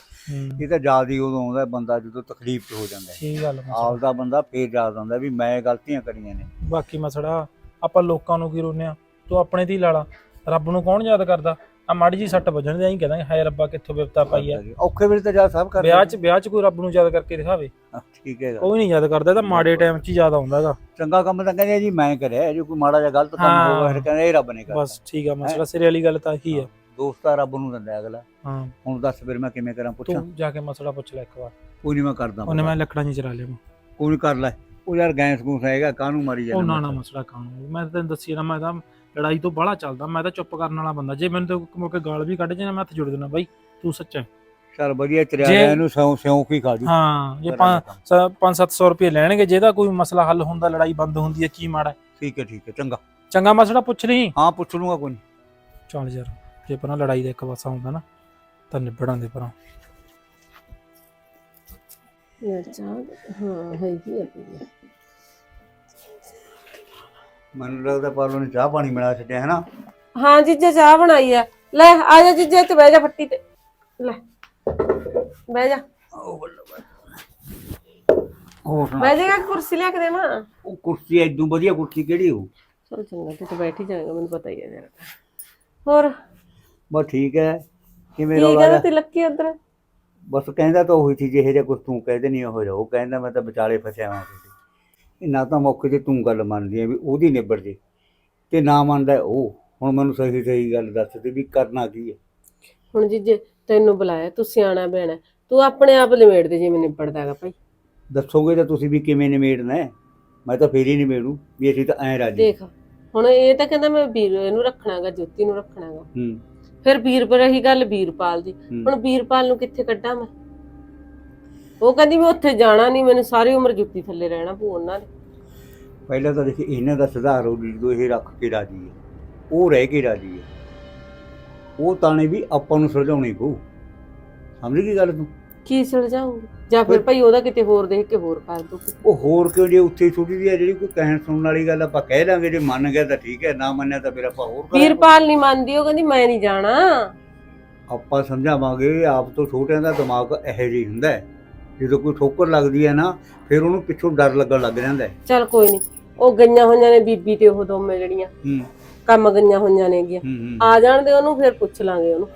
ਹੂੰ। ਇਹ ਤਾਂ ਹੀ ਉਦੋਂ ਆਉਂਦਾ ਬੰਦਾ ਜਦੋਂ ਤਕਲੀਫ ਹੋ ਜਾਂਦਾ ਹੈ। ਸਹੀ ਗੱਲ। ਆਪ ਦਾ ਬੰਦਾ ਫੇਰ ਯਾਦ ਆਉਂਦਾ ਵੀ ਮੈਂ ਗਲਤੀਆਂ ਕਰੀਆਂ ਨੇ। ਬਾਕੀ ਮਸੜਾ ਆਪਾਂ ਲੋਕਾਂ ਨੂੰ ਕੀ ਰੋਨੇ ਆ ਤੂੰ ਆਪਣੇ ਤੇ ਹੀ ਲਾ ਲਾ। ਰੱਬ ਨੂੰ ਕੌਣ ਯਾਦ ਕਰਦਾ? ਆ ਮਾੜੀ ਜੀ ਸੱਟ ਵੱਜਣ ਦੇ ਐਂ ਕਹਿੰਦਾ ਹਾਏ ਰੱਬਾ ਕਿੱਥੋਂ ਵਿਪਤਾ ਪਾਈ ਆ। ਔਖੇ ਵੇਲੇ ਤਾਂ ਯਾਦ ਸਭ ਕਰਦੇ ਵਿਆਹ 'ਚ ਵਿਆਹ 'ਚ ਕੋਈ ਰੱਬ ਨੂੰ ਯਾਦ ਕਰਕੇ ਦਿਖਾਵੇ। ਹਾਂ, ਠੀਕ ਹੈ। ਕੋਈ ਨਹੀਂ ਯਾਦ ਕਰਦਾ ਤਾਂ ਮਾੜੇ ਟਾਈਮ 'ਚ ਹੀ ਯਾਦ ਆਉਂਦਾ ਹੈਗਾ। ਚੰਗਾ ਕੰਮ ਤਾਂ ਕਹਿੰਦੇ ਜੀ ਮੈਂ ਕਰਿਆ ਜੇ ਕੋਈ ਮਾੜਾ ਜਿਹਾ ਗਲਤ ਕੰਮ ਹਾਂ। ਹੋਊਗਾ ਫਿਰ ਕਹਿੰਦੇ ਇਹ ਰੱਬ ਨੇ ਕਰਤਾ। ਬਸ ਠੀਕ ਆ ਮਸਲਾ ਸਿਰੇ ਵਾਲੀ ਗੱਲ ਤਾਂ ਇਹੀ ਆ। ਦੋਸਤ ਰੱਬ ਨੂੰ ਦਿੰਦਾ ਅਗਲਾ। ਹਾਂ। ਹੁਣ ਦੱਸ ਫਿਰ ਮੈਂ ਕਿਵੇਂ ਕਰਾਂ ਪੁੱਛਾਂ? ਤੂੰ ਜਾ ਕੇ ਮਸਲਾ ਪੁੱਛ ਲੈ ਇੱਕ ਵਾਰ। ਕੋਈ ਨਹੀਂ ਮੈਂ ਕਰਦਾ ਉਹਨੇ ਮੈਂ ਲੱਕੜਾਂ ਨਹੀਂ ਚਰਾ ਲਿਆ ਕੋਈ ਕਰ ਲੈ। ਉਹ ਯਾਰ ਗੈਸ ਗੂਸ ਹੈਗਾ ਕਾਹਨੂੰ ਮਾਰੀ ਉਹ ਨਾ ਜਾਂਦਾ ਨਾ ਮਸਲਾ ਕਾਹਨੂੰ? ਮੈਂ ਤਾਂ ਤੈਨੂੰ ਦੱਸੀ ਨਾ ਮੈਂ ਤਾਂ ਲੜਾਈ ਤੋਂ ਬਾਹਲਾ ਚੱਲਦਾ ਮੈਂ ਤਾਂ ਚੁੱਪ ਕਰਨ ਵਾਲਾ ਬੰਦਾ ਜੇ ਮੈਨੂੰ ਤੇ ਮੌਕੇ ਗਾਲ ਵੀ ਕੱਢ ਜੇ ਨਾ ਮੈਂ ਹੱਥ ਜੋੜ ਦੇਣਾ ਬਾਈ ਤੂੰ ਸੱਚਾ ਹੈ। ਚੱਲ ਵਧੀਆ ਚਰਿਆ ਜੇ- ਇਹਨੂੰ ਸਿਉਂ ਸਿਉਂ ਕੀ ਖਾ ਜੂ ਹਾਂ ਜੇ ਕਰਾਂਗਾ ਕੰਮ। 5-700 ਰੁਪਏ ਲੈਣਗੇ ਜਿਹਦਾ ਕੋਈ ਮਸਲਾ ਹੱਲ ਹੁੰਦਾ ਲੜਾਈ ਬੰਦ ਹੁੰਦੀ ਹੈ ਕੀ ਮਾੜਾ ਹੈ? ਠੀਕ ਹੈ ਠੀਕ ਹੈ ਚੰਗਾ ਚੰਗਾ ਮਸਲਾ ਪੁੱਛ ਲਈ ਹਾਂ ਪੁੱਛ ਲੂੰਗਾ ਕੋਈ ਨੀ। ਚੱਲ ਯਾਰ ਜੇ ਪਰਾਂ ਲੜਾਈ ਦਾ ਇੱਕ ਪਾਸਾ ਹੁੰਦਾ ਨਾ ਤਾਂ ਨਿਬੜਾਂ ਦੇ ਪਰਾਂ ਯਾਰ ਚਾਹ ਹਾਂ ਹੈਗੀ ਆ ਪਈ ਮੈਨੂੰ ਲੱਗਦਾ ਪਾਲੋ ਨੇ ਚਾਹ ਪਾਣੀ ਮਿਲਾ ਛੱਡਿਆ ਹੈ ਨਾ? ਹਾਂ ਜੀਜਾ ਚਾਹ ਬਣਾਈ ਆ। ਲੈ ਆ ਜਾ ਜੀਜਾ ਤੇ ਬਹਿ ਜਾ ਫੱਟੀ ਤੇ। ਲੈ ਬਹਿ ਜਾ। ਉਹ ਬੱਲੇ ਬੱਲੇ। ਹੋਰ ਸੁਣਾ? ਬਹਿ ਜਾਏਗਾ ਕੁਰਸੀ ਲਿਆ ਕੇ ਦੇਵਾਂ? ਉਹ ਕੁਰਸੀ ਐਡੂ ਵਧੀਆ ਕੁਰਸੀ ਕਿਹੜੀ ਹੋ ਚਲ ਚੰਗਾ ਤੂੰ ਤਾਂ ਬੈਠ ਹੀ ਜਾਏਗਾ ਮੈਨੂੰ ਪਤਾ ਹੀ ਹੈ ਤੇਰਾ ਹੋਰ? ਬਸ ਠੀਕ ਹੈ। ਕਿਵੇਂ ਕੀ ਰੌਲਾ ਕਹਿੰਦਾ? ਤੇ ਲੱਕੀ ਉਧਰ? ਬਸ ਕਹਿੰਦਾ ਤਾਂ ਉਹੀ ਸੀ ਜਿਹੇ ਜਿਹਾ ਤੂੰ ਕਹਿੰਦੇ ਨਹੀਂ ਉਹ ਜਿਹਾ। ਉਹ ਕਹਿੰਦਾ ਮੈਂ ਤਾਂ ਵਿਚਾਲੇ ਫਸਿਆ ਹਾਂ ਨਾ ਤਾਂ ਮੌਕੇ ਤੇ ਤੂੰ ਗੱਲ ਮੰਨਦੀ ਹੈ ਵੀ ਉਹਦੀ ਨਿਬੜ ਜੇ ਤੇ ਨਾ ਮੰਨਦਾ ਉਹ। ਹੁਣ ਮੈਨੂੰ ਸਹੀ ਸਹੀ ਗੱਲ ਦੱਸ ਦੇ ਵੀ ਕਰਨਾ ਕੀ ਹੈ ਹੁਣ ਜੀ ਜੇ ਤੈਨੂੰ ਬੁਲਾਇਆ ਤੂੰ ਸਿਆਣਾ ਬਹਿਣਾ ਤੂੰ ਆਪਣੇ ਆਪ ਲਿਮੇਟ ਦੇ ਜਿਵੇਂ ਨਿਬੜਦਾ ਹੈਗਾ ਭਾਈ। ਦੱਸੋਗੇ ਤਾਂ ਤੁਸੀਂ ਵੀ ਕਿਵੇਂ ਨਿਬੇੜਨਾ ਹੈ ਮੈਂ ਤਾਂ ਫੇਰ ਹੀ ਨਿਬੇੜੂ ਵੀ ਅਸੀਂ ਤਾਂ ਐਂ ਰਾਜੀ ਦੇਖ ਹੁਣ ਇਹ ਤਾਂ ਕਹਿੰਦਾ ਮੈਂ ਵੀਰ ਇਹਨੂੰ ਰੱਖਣਾਗਾ ਜੋਤੀ ਨੂੰ ਰੱਖਣਾਗਾ। ਹੂੰ। ਫਿਰ ਵੀਰ ਪਰ ਰਹੀ ਗੱਲ ਵੀਰਪਾਲ ਦੀ। ਹੁਣ ਵੀਰਪਾਲ ਨੂੰ ਕਿੱਥੇ ਕੱਢਾਂ ਮੈਂ? ਉਹ ਕਹਿੰਦੀ ਮੈਂ ਉੱਥੇ ਜਾਣਾ ਨਹੀਂ ਮੈਨੂੰ ਸਾਰੀ ਉਮਰ ਜੁੱਤੀ ਥੱਲੇ ਰਹਿਣਾ ਪੂ ਉਹਨਾਂ ਦੇ। ਪਹਿਲਾਂ ਤਾਂ ਦੇਖੀ ਇਹਨਾਂ ਦਾ ਸੁਧਾਰ ਹੋ ਜਦੋਂ ਇਹ ਰੱਖ ਕੇ ਰਾਜੀ ਹੈ। ਉਹ ਰਹਿ ਕੇ ਰਾਜੀ ਹੈ। ਉਹ ਤਾਣੇ ਵੀ ਆਪਾਂ ਨੂੰ ਸੁਲਝਾਉਣੀ ਪਊ। ਸਮਝ ਗਈ ਗੱਲ ਤੂੰ? ਕੀ ਸੁਲਝਾਉਂਗੀ ਜਾਂ ਫਿਰ ਭਾਈ ਉਹਦਾ ਕਿਤੇ ਹੋਰ ਦੇਖ ਕੇ ਹੋਰ ਕਰ ਦੂ ਉਹ ਹੋਰ ਕਿਉਂ ਜੇ ਉੱਥੇ ਛੁੱਟੀ ਦੀ ਹੈ ਜਿਹੜੀ ਕੋਈ ਕਹਿਣ ਸੁਣਨ ਵਾਲੀ ਗੱਲ ਆਪਾਂ ਕਹਿ ਦਾਂਗੇ ਜੇ ਮੰਨ ਗਿਆ ਤਾਂ ਠੀਕ ਹੈ ਨਾ ਮੰਨਿਆ ਤਾਂ ਫਿਰ ਆਪਾਂ ਹੋਰ। ਵੀਰਪਾਲ ਨਹੀਂ ਮੰਨਦੀ ਉਹ ਕਹਿੰਦੀ ਮੈਂ ਨਹੀਂ ਜਾਣਾ। ਆਪਾਂ ਸਮਝਾਵਾਂਗੇ ਆਪ ਤੋਂ ਛੋਟਿਆਂ ਦਾ ਦਿਮਾਗ ਇਹੋ ਜਿਹਾ ਹੁੰਦਾ ਹੈ। ਜਦੋਂ ਕੋਈ ਠੋਕਰ ਲੱਗਦੀ ਹੈ ਨਾ ਫਿਰ ਉਹਨੂੰ ਪਿੱਛੋਂ ਡਰ ਲੱਗਣ ਲੱਗ ਜਾਂਦਾ ਹੈ। ਚੱਲ ਕੋਈ ਨਹੀਂ ਉਹ ਗਈਆਂ ਹੋਈਆਂ ਨੇ ਬੀਬੀ ਤੇ ਉਹ ਦੋਵੇਂ ਜਿਹੜੀਆਂ। ਹੂੰ। ਕੰਮ ਗਈਆਂ ਹੋਈਆਂ ਨੇਗੀਆਂ। ਹੂੰ ਹੂੰ। ਆ ਜਾਣ ਦੇ ਉਹਨੂੰ ਫਿਰ ਪੁੱਛ ਲਾਂਗੇ ਉਹਨੂੰ।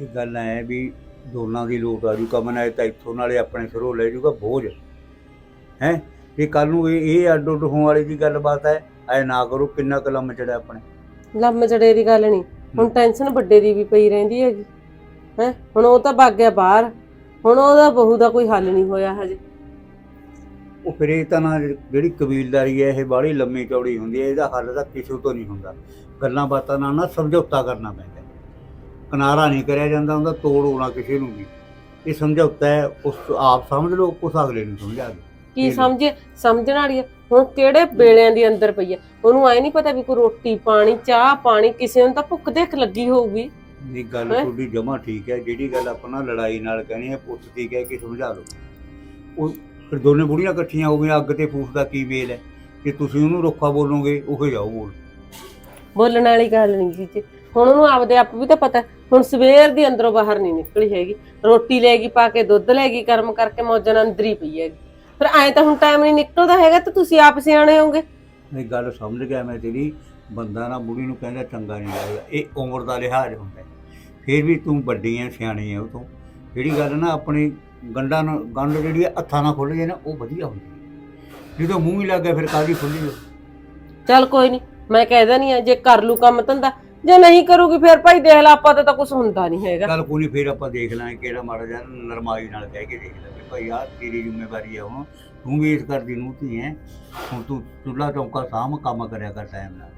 ਇਹ ਗੱਲ ਐ ਵੀ ਦੋਨਾਂ ਦੀ ਲੋਟ ਆ ਜੂ ਕਮਨ ਆਏ ਤਾਂ ਇੱਥੋਂ ਨਾਲੇ ਆਪਣੇ ਸਿਰੋਂ ਲੈ ਜੂਗਾ ਬੋਝ। ਹੈ? ਜੇ ਕੱਲ ਨੂੰ ਇਹ ਇਹ ਅੱਡ ਉੱਡ ਹੋਣ ਵਾਲੀ ਦੀ ਗੱਲਬਾਤ ਹੈ ਐ ਨਾ ਕਰੋ ਕਿੰਨਾ ਕਲਮ ਚੜਿਆ ਆਪਣੇ। ਲੰਮ ਚੜੇ ਦੀ ਗੱਲ ਨਹੀਂ ਹੁਣ ਟੈਨਸ਼ਨ ਵੱਡੇ ਦੀ ਵੀ ਪਈ ਰਹਿੰਦੀ ਹੈਗੀ। ਹੈ? ਹੁਣ ਉਹ ਤਾਂ ਭੱਗ ਗਿਆ ਬਾਹਰ। ਹੁਣ ਉਹਦਾ ਬਹੂ ਦਾ ਕੋਈ ਹੱਲ ਨਹੀਂ ਹੋਇਆ ਹਜੇ। ਉਹ ਫਿਰ ਇਹ ਤਾਂ ਨਾ ਜਿਹੜੀ ਕਬੀਲਦਾਰੀ ਹੈ ਇਹ ਬਾਹਲੀ ਲੰਮੀ ਚੌੜੀ ਹੁੰਦੀ ਹੈ ਇਹਦਾ ਹੱਲ ਤਾਂ ਕਿਸੇ ਤੋਂ ਨਹੀਂ ਹੁੰਦਾ। ਗੱਲਾਂ ਬਾਤਾਂ ਨਾਲ ਨਾ ਸਮਝੌਤਾ ਕਰਨਾ ਪੈਂਦਾ ਹੈ। ਕਿਨਾਰਾ ਨਹੀਂ ਕਰਿਆ ਜਾਂਦਾ ਹੁੰਦਾ ਤੋੜ ਹੋਣਾ ਕਿਸੇ ਨੂੰ ਵੀ। ਇਹ ਸਮਝੌਤਾ ਹੈ ਉਸ ਆਪ ਸਮਝ ਲਓ ਉਸ ਅਗਲੇ ਨੂੰ ਸਮਝਾ ਦਿਓ। ਕੀ। ਸਮਝੇ? ਸਮਝਣ ਵਾਲੀ ਆ ਹੁਣ ਕਿਹੜੇ ਵੇਲਿਆਂ ਦੀ ਅੰਦਰ ਪਈ ਆ ਉਹਨੂੰ ਐ ਨਹੀਂ ਪਤਾ ਵੀ ਕੋਈ ਰੋਟੀ ਪਾਣੀ ਚਾਹ ਪਾਣੀ ਕਿਸੇ ਨੂੰ ਤਾਂ ਭੁੱਖ ਦੇਖ ਲੱਗੀ ਹੋਊਗੀ। ਇਹ ਗੱਲ ਹੈਂ? ਤੁਹਾਡੀ ਜਮਾ ਠੀਕ ਹੈ ਜਿਹੜੀ ਗੱਲ ਆਪਾਂ ਨਾ ਲੜਾਈ ਨਾਲ ਕਹਿਣੀ ਹੈ ਪੁੱਛ ਦੀ ਕਹਿ ਕੇ ਸਮਝਾ ਲਓ। ਉਹ ਫਿਰ ਦੋਨੇ ਬੁੜੀਆਂ ਇਕੱਠੀਆਂ ਹੋ ਗਈਆਂ ਅੱਗ ਤੇ ਫੂਸ ਦਾ ਕੀ ਮੇਲ ਹੈ? ਜੇ ਤੁਸੀਂ ਉਹਨੂੰ ਰੁੱਖਾ ਬੋਲੋਗੇ ਉਹ ਜਾਓ ਬੋਲ ਬੋਲਣ ਵਾਲੀ ਗੱਲ ਨਹੀਂ ਜੀ ਹੁਣ ਉਹਨੂੰ ਆਪਦੇ ਆਪ ਵੀ ਤਾਂ ਪਤਾ ਹੈ। ਹੁਣ ਸਵੇਰ ਦੀ ਅੰਦਰੋਂ ਬਾਹਰ ਨਹੀਂ ਨਿਕਲੀ ਹੈਗੀ। ਰੋਟੀ ਲੈ ਗਈ ਪਾ ਕੇ ਦੁੱਧ ਲੈ ਗਈ ਕਰਮ ਕਰਕੇ ਮੌਜਾਂ ਨਾਲ ਅੰਦਰ ਹੀ ਪਈ ਹੈਗੀ। ਫਿਰ ਐਂ ਤਾਂ ਹੁਣ ਟਾਈਮ ਨਹੀਂ ਨਿਕਲਦਾ ਹੈਗਾ ਤੇ ਤੁਸੀਂ ਆਪ ਸਿਆਣੇ ਹੋਗੇ ਇਹ ਗੱਲ ਸਮਝ ਗਿਆ ਮੈਂ ਤੇਰੀ। ਬੰਦਾ ਨਾ ਬੁੜੀ ਨੂੰ ਕਹਿੰਦਾ ਚੰਗਾ ਨਹੀਂ ਲੱਗਦਾ। ਇਹ ਉਮਰ ਦਾ ਲਿਹਾਜ਼ ਹੁੰਦਾ ਹੈ। ਫਿਰ ਵੀ ਤੂੰ ਵੱਡੀ ਹੈ ਸਿਆਣੀ ਹੈ ਉਹ ਤੋਂ ਜਿਹੜੀ ਗੱਲ ਨਾ ਆਪਣੀ ਗੰਡਾਂ ਨਾਲ ਗੰਡ ਜਿਹੜੀ ਹੱਥਾਂ ਨਾਲ ਖੁੱਲ ਜੇ ਨਾ ਉਹ ਵਧੀਆ ਹੁੰਦੀ ਹੈ ਜਦੋਂ ਮੂੰਹ ਹੀ ਲੱਗ ਗਿਆ ਫਿਰ ਕਾਹਦੀ ਖੁੱਲੀ ਉਹ ਚੱਲ ਕੋਈ ਨਹੀਂ ਮੈਂ ਕਹਿਦਾ ਨਹੀਂ ਆ ਜੇ ਕਰ ਲੂ ਕੰਮ ਧੰਦਾ ਜੇ ਨਹੀਂ ਕਰੂਗੀ ਫਿਰ ਭਾਈ ਦੇਖ ਲਾ ਆਪਾਂ ਤੋਂ ਤਾਂ ਕੁਝ ਹੁੰਦਾ ਨਹੀਂ ਹੈਗਾ। ਚੱਲ ਕੋਈ ਨਹੀਂ ਫਿਰ ਆਪਾਂ ਦੇਖ ਲਾਂਗੇ ਕਿਹੜਾ ਮਾੜਾ ਜਿਹਾ ਨਰਮਾਈ ਨਾਲ ਕਹਿ ਕੇ ਦੇਖ ਲਾਂਗੇ। ਭਾਈ ਆਹ ਤੇਰੀ ਜ਼ਿੰਮੇਵਾਰੀ ਹੈ ਹੁਣ। ਤੂੰ ਵੀ ਇਸ ਘਰ ਦੀ ਨੂੰ ਧੀ ਹੈ ਹੁਣ ਤੂੰ ਚੁੱਲਾ ਚੌਂਕਾ ਸਾਂਭ ਕੰਮ ਕਰਿਆ ਕਰ ਟਾਈਮ ਨਾਲ।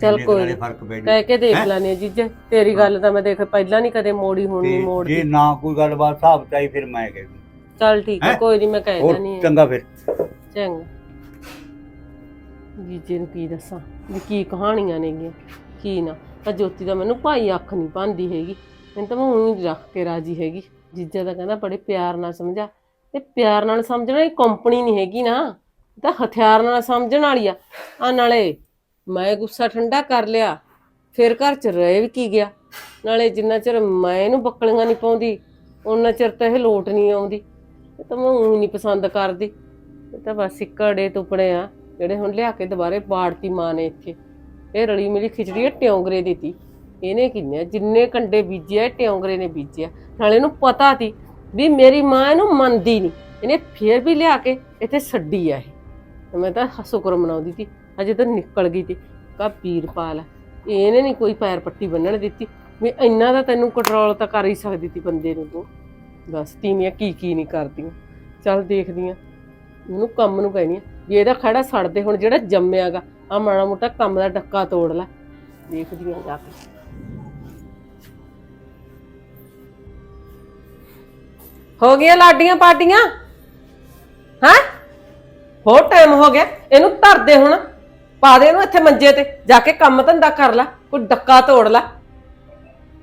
ਚੱਲ ਕੋਈ ਨਾਲੇ ਨੀ। ਫ਼ਰਕ ਪੈ ਜੂ। ਕਹਿ ਕੇ ਦੇਖ? ਲੈਣੀ ਜੀਜੇ ਤੇਰੀ ਗੱਲ ਤਾਂ ਮੈਂ ਦੇਖ ਪਹਿਲਾਂ ਨਹੀਂ ਕਦੇ ਮੋੜੀ ਹੁਣ ਨਹੀਂ ਤੇ ਜੇ ਨਾ ਕੋਈ ਗੱਲਬਾਤ ਹਿਸਾਬ ਚਾਈ ਫਿਰ ਮੈਂ ਕਹਿ ਦੂੰ। ਚੱਲ ਠੀਕ ਹੈ ਹੈਂ? ਕੋਈ ਨਹੀਂ ਮੈਂ ਕਹਿ ਹੋਰ ਹੈ ਚੰਗਾ ਫਿਰ। ਚੰਗਾ। ਜੀਜੇ ਨੂੰ ਕੀ ਦੱਸਾਂ ਵੀ ਕੀ ਕਹਾਣੀਆਂ ਨੇਗੀਆਂ ਕੀ ਨਾ। ਤਾਂ ਜੋਤੀ ਦਾ ਮੈਨੂੰ ਭਾਈ ਅੱਖ ਨਹੀਂ ਪਾਉਂਦੀ ਹੈਗੀ। ਮੈਨੂੰ ਤਾਂ ਮੈਂ ਉਹੀ ਰੱਖ ਕੇ ਰਾਜੀ ਹੈਗੀ। ਜੀਜਾ ਦਾ ਕਹਿੰਦਾ ਬੜੇ ਪਿਆਰ ਨਾਲ ਸਮਝਾ। ਇਹ ਪਿਆਰ ਨਾਲ ਸਮਝਣਾ ਇਹ ਕੰਪਨੀ ਨਹੀਂ ਹੈਗੀ ਨਾ। ਇਹ ਤਾਂ ਹਥਿਆਰ ਨਾਲ ਸਮਝਣ ਵਾਲੀ ਆ। ਆ ਨਾਲੇ ਮੈਂ ਗੁੱਸਾ ਠੰਡਾ ਕਰ ਲਿਆ। ਫਿਰ ਘਰ ਚ ਰਹਿ ਵੀ ਕੀ ਗਿਆ? ਨਾਲੇ ਜਿੰਨਾ ਚਿਰ ਮੈਂ ਇਹਨੂੰ ਬੱਕਲੀਆਂ ਨਹੀਂ ਪਾਉਂਦੀ ਉਹਨਾਂ ਚਿਰ ਤਾਂ ਇਹ ਲੋਟ ਨਹੀਂ ਆਉਂਦੀ। ਇਹ ਤਾਂ ਮੈਂ ਊਂ ਨਹੀਂ ਪਸੰਦ ਕਰਦੀ। ਇਹ ਤਾਂ ਬਸ ਇੱਕੜੇ ਟੁਕੜੇ ਆ, ਜਿਹੜੇ ਹੁਣ ਲਿਆ ਕੇ ਦੁਬਾਰੇ ਬਾੜਤੀ ਮਾਂ ਨੇ ਇੱਥੇ। ਇਹ ਰਲੀ ਮਿਲੀ ਖਿਚੜੀ ਹੈ ਟਿਉਂਗਰੇ ਦੀ ਤੀ। ਇਹਨੇ ਕਿੰਨੇ ਜਿੰਨੇ ਕੰਡੇ ਬੀਜਿਆ, ਇਹ ਟਿਉਂਗਰੇ ਨੇ ਬੀਜਿਆ। ਨਾਲੇ ਇਹਨੂੰ ਪਤਾ ਸੀ ਵੀ ਮੇਰੀ ਮਾਂ ਇਹਨੂੰ ਮੰਨਦੀ ਨਹੀਂ। ਇਹਨੇ ਫੇਰ ਵੀ ਲਿਆ ਕੇ ਇੱਥੇ ਛੱਡੀ ਆ ਇਹ। ਮੈਂ ਤਾਂ ਸ਼ੁਕਰ ਮਨਾਉਂਦੀ ਸੀ ਅਜੇ ਤਾਂ ਨਿਕਲ ਗਈ ਤੀ ਕਾ ਪੀਰਪਾਲ ਆ। ਇਹਨੇ ਨਹੀਂ ਕੋਈ ਪੈਰ ਪੱਟੀ ਬੰਨਣ ਦਿੱਤੀ। ਮੈਂ ਇੰਨਾ ਦਾ ਤੈਨੂੰ ਕੰਟਰੋਲ ਤਾਂ ਕਰ ਹੀ ਸਕਦੀ ਤੀ ਬੰਦੇ ਨੂੰ ਤੂੰ। ਦੱਸ ਤੀਵੀਆਂ ਕੀ ਕੀ ਨਹੀਂ ਕਰਦੀਆਂ ਚੱਲ ਦੇਖਦੀਆਂ ਉਹਨੂੰ ਕੰਮ ਨੂੰ ਕਹਿਨੀ ਆ। ਵੀ ਇਹਦਾ ਖੜਾ ਛੱਡ ਹੁਣ ਜਿਹੜਾ ਜੰਮਿਆਗਾ ਆ ਮਾੜਾ ਮੋਟਾ ਕੰਮ ਦਾ ਡੱਕਾ ਤੋੜ ਲੈ। ਦੇਖਦੀ ਆ ਜਾ ਕੇ। ਹੋ ਗਈਆਂ ਲਾਡੀਆਂ ਪਾਟੀਆਂ ਹਾਂ? ਹੋਰ ਟਾਈਮ ਹੋ ਗਿਆ। ਇਹਨੂੰ ਧਰਦੇ ਹੁਣ। ਪਾ ਦੇ ਇਹਨੂੰ ਇੱਥੇ ਮੰਜੇ ਤੇ ਜਾ ਕੇ ਕੰਮ ਧੰਦਾ ਕਰ ਲੈ ਕੋਈ ਡੱਕਾ ਤੋੜ ਲੈ।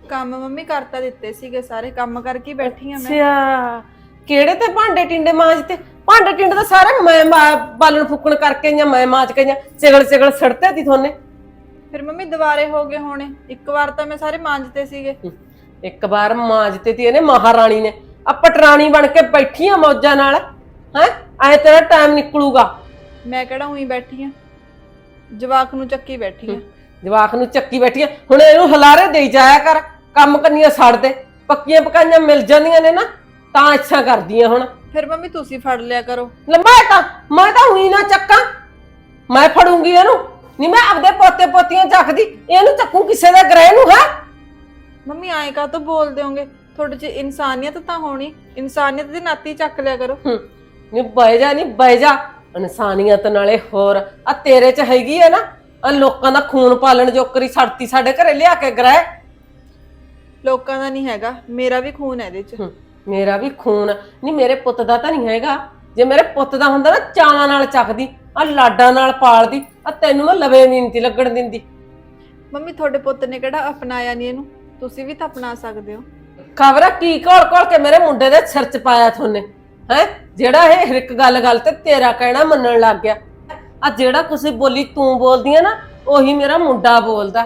ਕੰਮ ਮੰਮੀ ਕਰਤਾ ਦਿੱਤੇ ਸੀਗੇ ਸਾਰੇ ਕੰਮ ਕਰਕੇ ਹੀ ਬੈਠੀ ਆ ਮੈਂ। ਸਿਆ ਕਿਹੜੇ ਤੇ ਭਾਂਡੇ ਟਿੰਡੇ ਮਾਂਜ ਤੇ? ਭਾਂਡੇ ਟਿੰਡੇ ਤਾਂ ਸਾਰੇ ਮੈਂ ਮਾ- ਬਾਲਣ ਫੁੱਕਣ ਕਰਕੇ ਜਾਂ ਮੈਂ ਮਾਂਜ ਕੇ ਜਾਂ ਸਿਗਲ ਸਿਗਲ ਸੜਤੇ ਤੀ ਥੋਨੇ। ਫਿਰ ਮੰਮੀ ਦੁਬਾਰੇ ਹੋ ਗਏ ਹੋਣੇ ਇੱਕ ਵਾਰ ਤਾਂ ਮੈਂ ਸਾਰੇ ਮਾਂਜਤੇ ਸੀਗੇ। ਇੱਕ ਵਾਰ ਮਾਂਜਤੇ ਤੀ ਇਹਨੇ ਮਹਾਰਾਣੀ ਨੇ। ਆ ਪਟਰਾਣੀ ਬਣ ਕੇ ਬੈਠੀਆਂ ਮੌਜਾਂ ਨਾਲ ਹੈ? ਐ ਤੇਰਾ ਟਾਈਮ ਨਿਕਲੂਗਾ। ਮੈਂ ਕਿਹੜਾ ਉਹੀ ਬੈਠੀ ਆ। ਜਵਾਕ ਨੂੰ ਚੱਕੀ ਬੈਠੀ ਆ। ਜਵਾਕ ਨੂੰ ਚੱਕੀ ਬੈਠੀ ਆ। ਹੁਣ ਇਹਨੂੰ ਹਲਾਰੇ ਦੇਈ ਜਾਇਆ ਕਰ ਕੰਮ ਕੰਨੀਆਂ ਛੱਡ ਦੇ ਪੱਕੀਆਂ ਪਕਾਈਆਂ ਮਿਲ ਜਾਂਦੀਆਂ ਨੇ ਨਾ ਤਾਂ ਇੱਛਾ ਕਰਦੀਆਂ ਹੁਣ। ਫਿਰ ਮੰਮੀ ਤੁਸੀਂ ਫੜ ਲਿਆ ਕਰੋ। ਲੈ ਮੈਂ ਤਾਂ ਮੈਂ ਤਾਂ ਉਹੀ ਨਾ ਚੱਕਾਂ। ਮੈਂ ਫੜੂੰਗੀ ਇਹਨੂੰ। ਨਹੀਂ ਮੈਂ ਆਪਦੇ ਪੋਤੇ ਪੋਤੀਆਂ ਚੱਕਦੀ ਇਹਨੂੰ ਚੱਕੂ ਕਿਸੇ ਦੇ ਗ੍ਰਹਿ ਨੂੰ ਹੈ? ਮੰਮੀ ਆਏ ਕਾ ਤੋਂ ਬੋਲਦੇ ਹੋਗੇ? ਤੁਹਾਡੇ 'ਚ ਇਨਸਾਨੀਅਤ ਤਾਂ ਹੋਣੀ। ਇਨਸਾਨੀਅਤ ਦੀ ਨਾਤੀ ਚੱਕ ਲਿਆ ਕਰੋ। ਨਹੀਂ ਬਹਿ ਜਾ ਨਹੀਂ ਬਹਿ ਜਾ। ਇਨਸਾਨੀਅਤ ਨਾਲੇ ਹੋਰ। ਆ ਤੇਰੇ ਚ ਹੈਗੀ ਹੈ ਨਾ ਆ ਲੋਕਾਂ ਦਾ ਖੂਨ ਪਾਲਣ ਜੋਕਰੀ ਛੜਤੀ ਸਾਡੇ ਘਰੇ ਲਿਆ ਕੇ ਗ੍ਰਹਿ। ਲੋਕਾਂ ਦਾ ਨਹੀਂ ਹੈਗਾ ਮੇਰਾ ਵੀ ਖੂਨ ਹੈ ਇਹਦੇ 'ਚ। ਹੂੰ, ਮੇਰਾ ਵੀ ਖੂਨ। ਨਹੀਂ ਮੇਰੇ ਪੁੱਤ ਦਾ ਤਾਂ ਨਹੀਂ ਹੈਗਾ। ਜੇ ਮੇਰੇ ਪੁੱਤ ਦਾ ਹੁੰਦਾ ਨਾ ਚਾਵਾਂ ਨਾਲ ਚੱਕਦੀ ਆ ਲਾਡਾਂ ਨਾਲ ਪਾਲਦੀ ਆ ਤੈਨੂੰ ਮੈਂ ਲਵੇ ਨਹੀਂ ਤੀ ਲੱਗਣ ਦਿੰਦੀ। ਮੰਮੀ ਤੁਹਾਡੇ ਪੁੱਤ ਨੇ ਕਿਹੜਾ ਅਪਣਾਇਆ ਨਹੀਂ ਇਹਨੂੰ? ਤੁਸੀਂ ਵੀ ਤਾਂ ਅਪਣਾ ਸਕਦੇ ਹੋ। ਖਬਰ ਆ ਕੀ ਕੋਲ ਕੋਲ ਕੇ ਮੇਰੇ ਮੁੰਡੇ ਦੇ ਸਿਰ ਚ ਪਾਇਆ ਥੋਨੇ ਹੈ? ਜਿਹੜਾ ਇਹ ਹਰ ਇੱਕ ਗੱਲ ਗੱਲ ਤੇ ਤੇਰਾ ਕਹਿਣਾ ਮੰਨਣ ਲੱਗ ਗਿਆ। ਆ ਜਿਹੜਾ ਕੁਛ ਬੋਲੀ ਤੂੰ ਬੋਲਦੀ ਆ ਨਾ ਉਹੀ ਮੇਰਾ ਮੁੰਡਾ ਬੋਲਦਾ।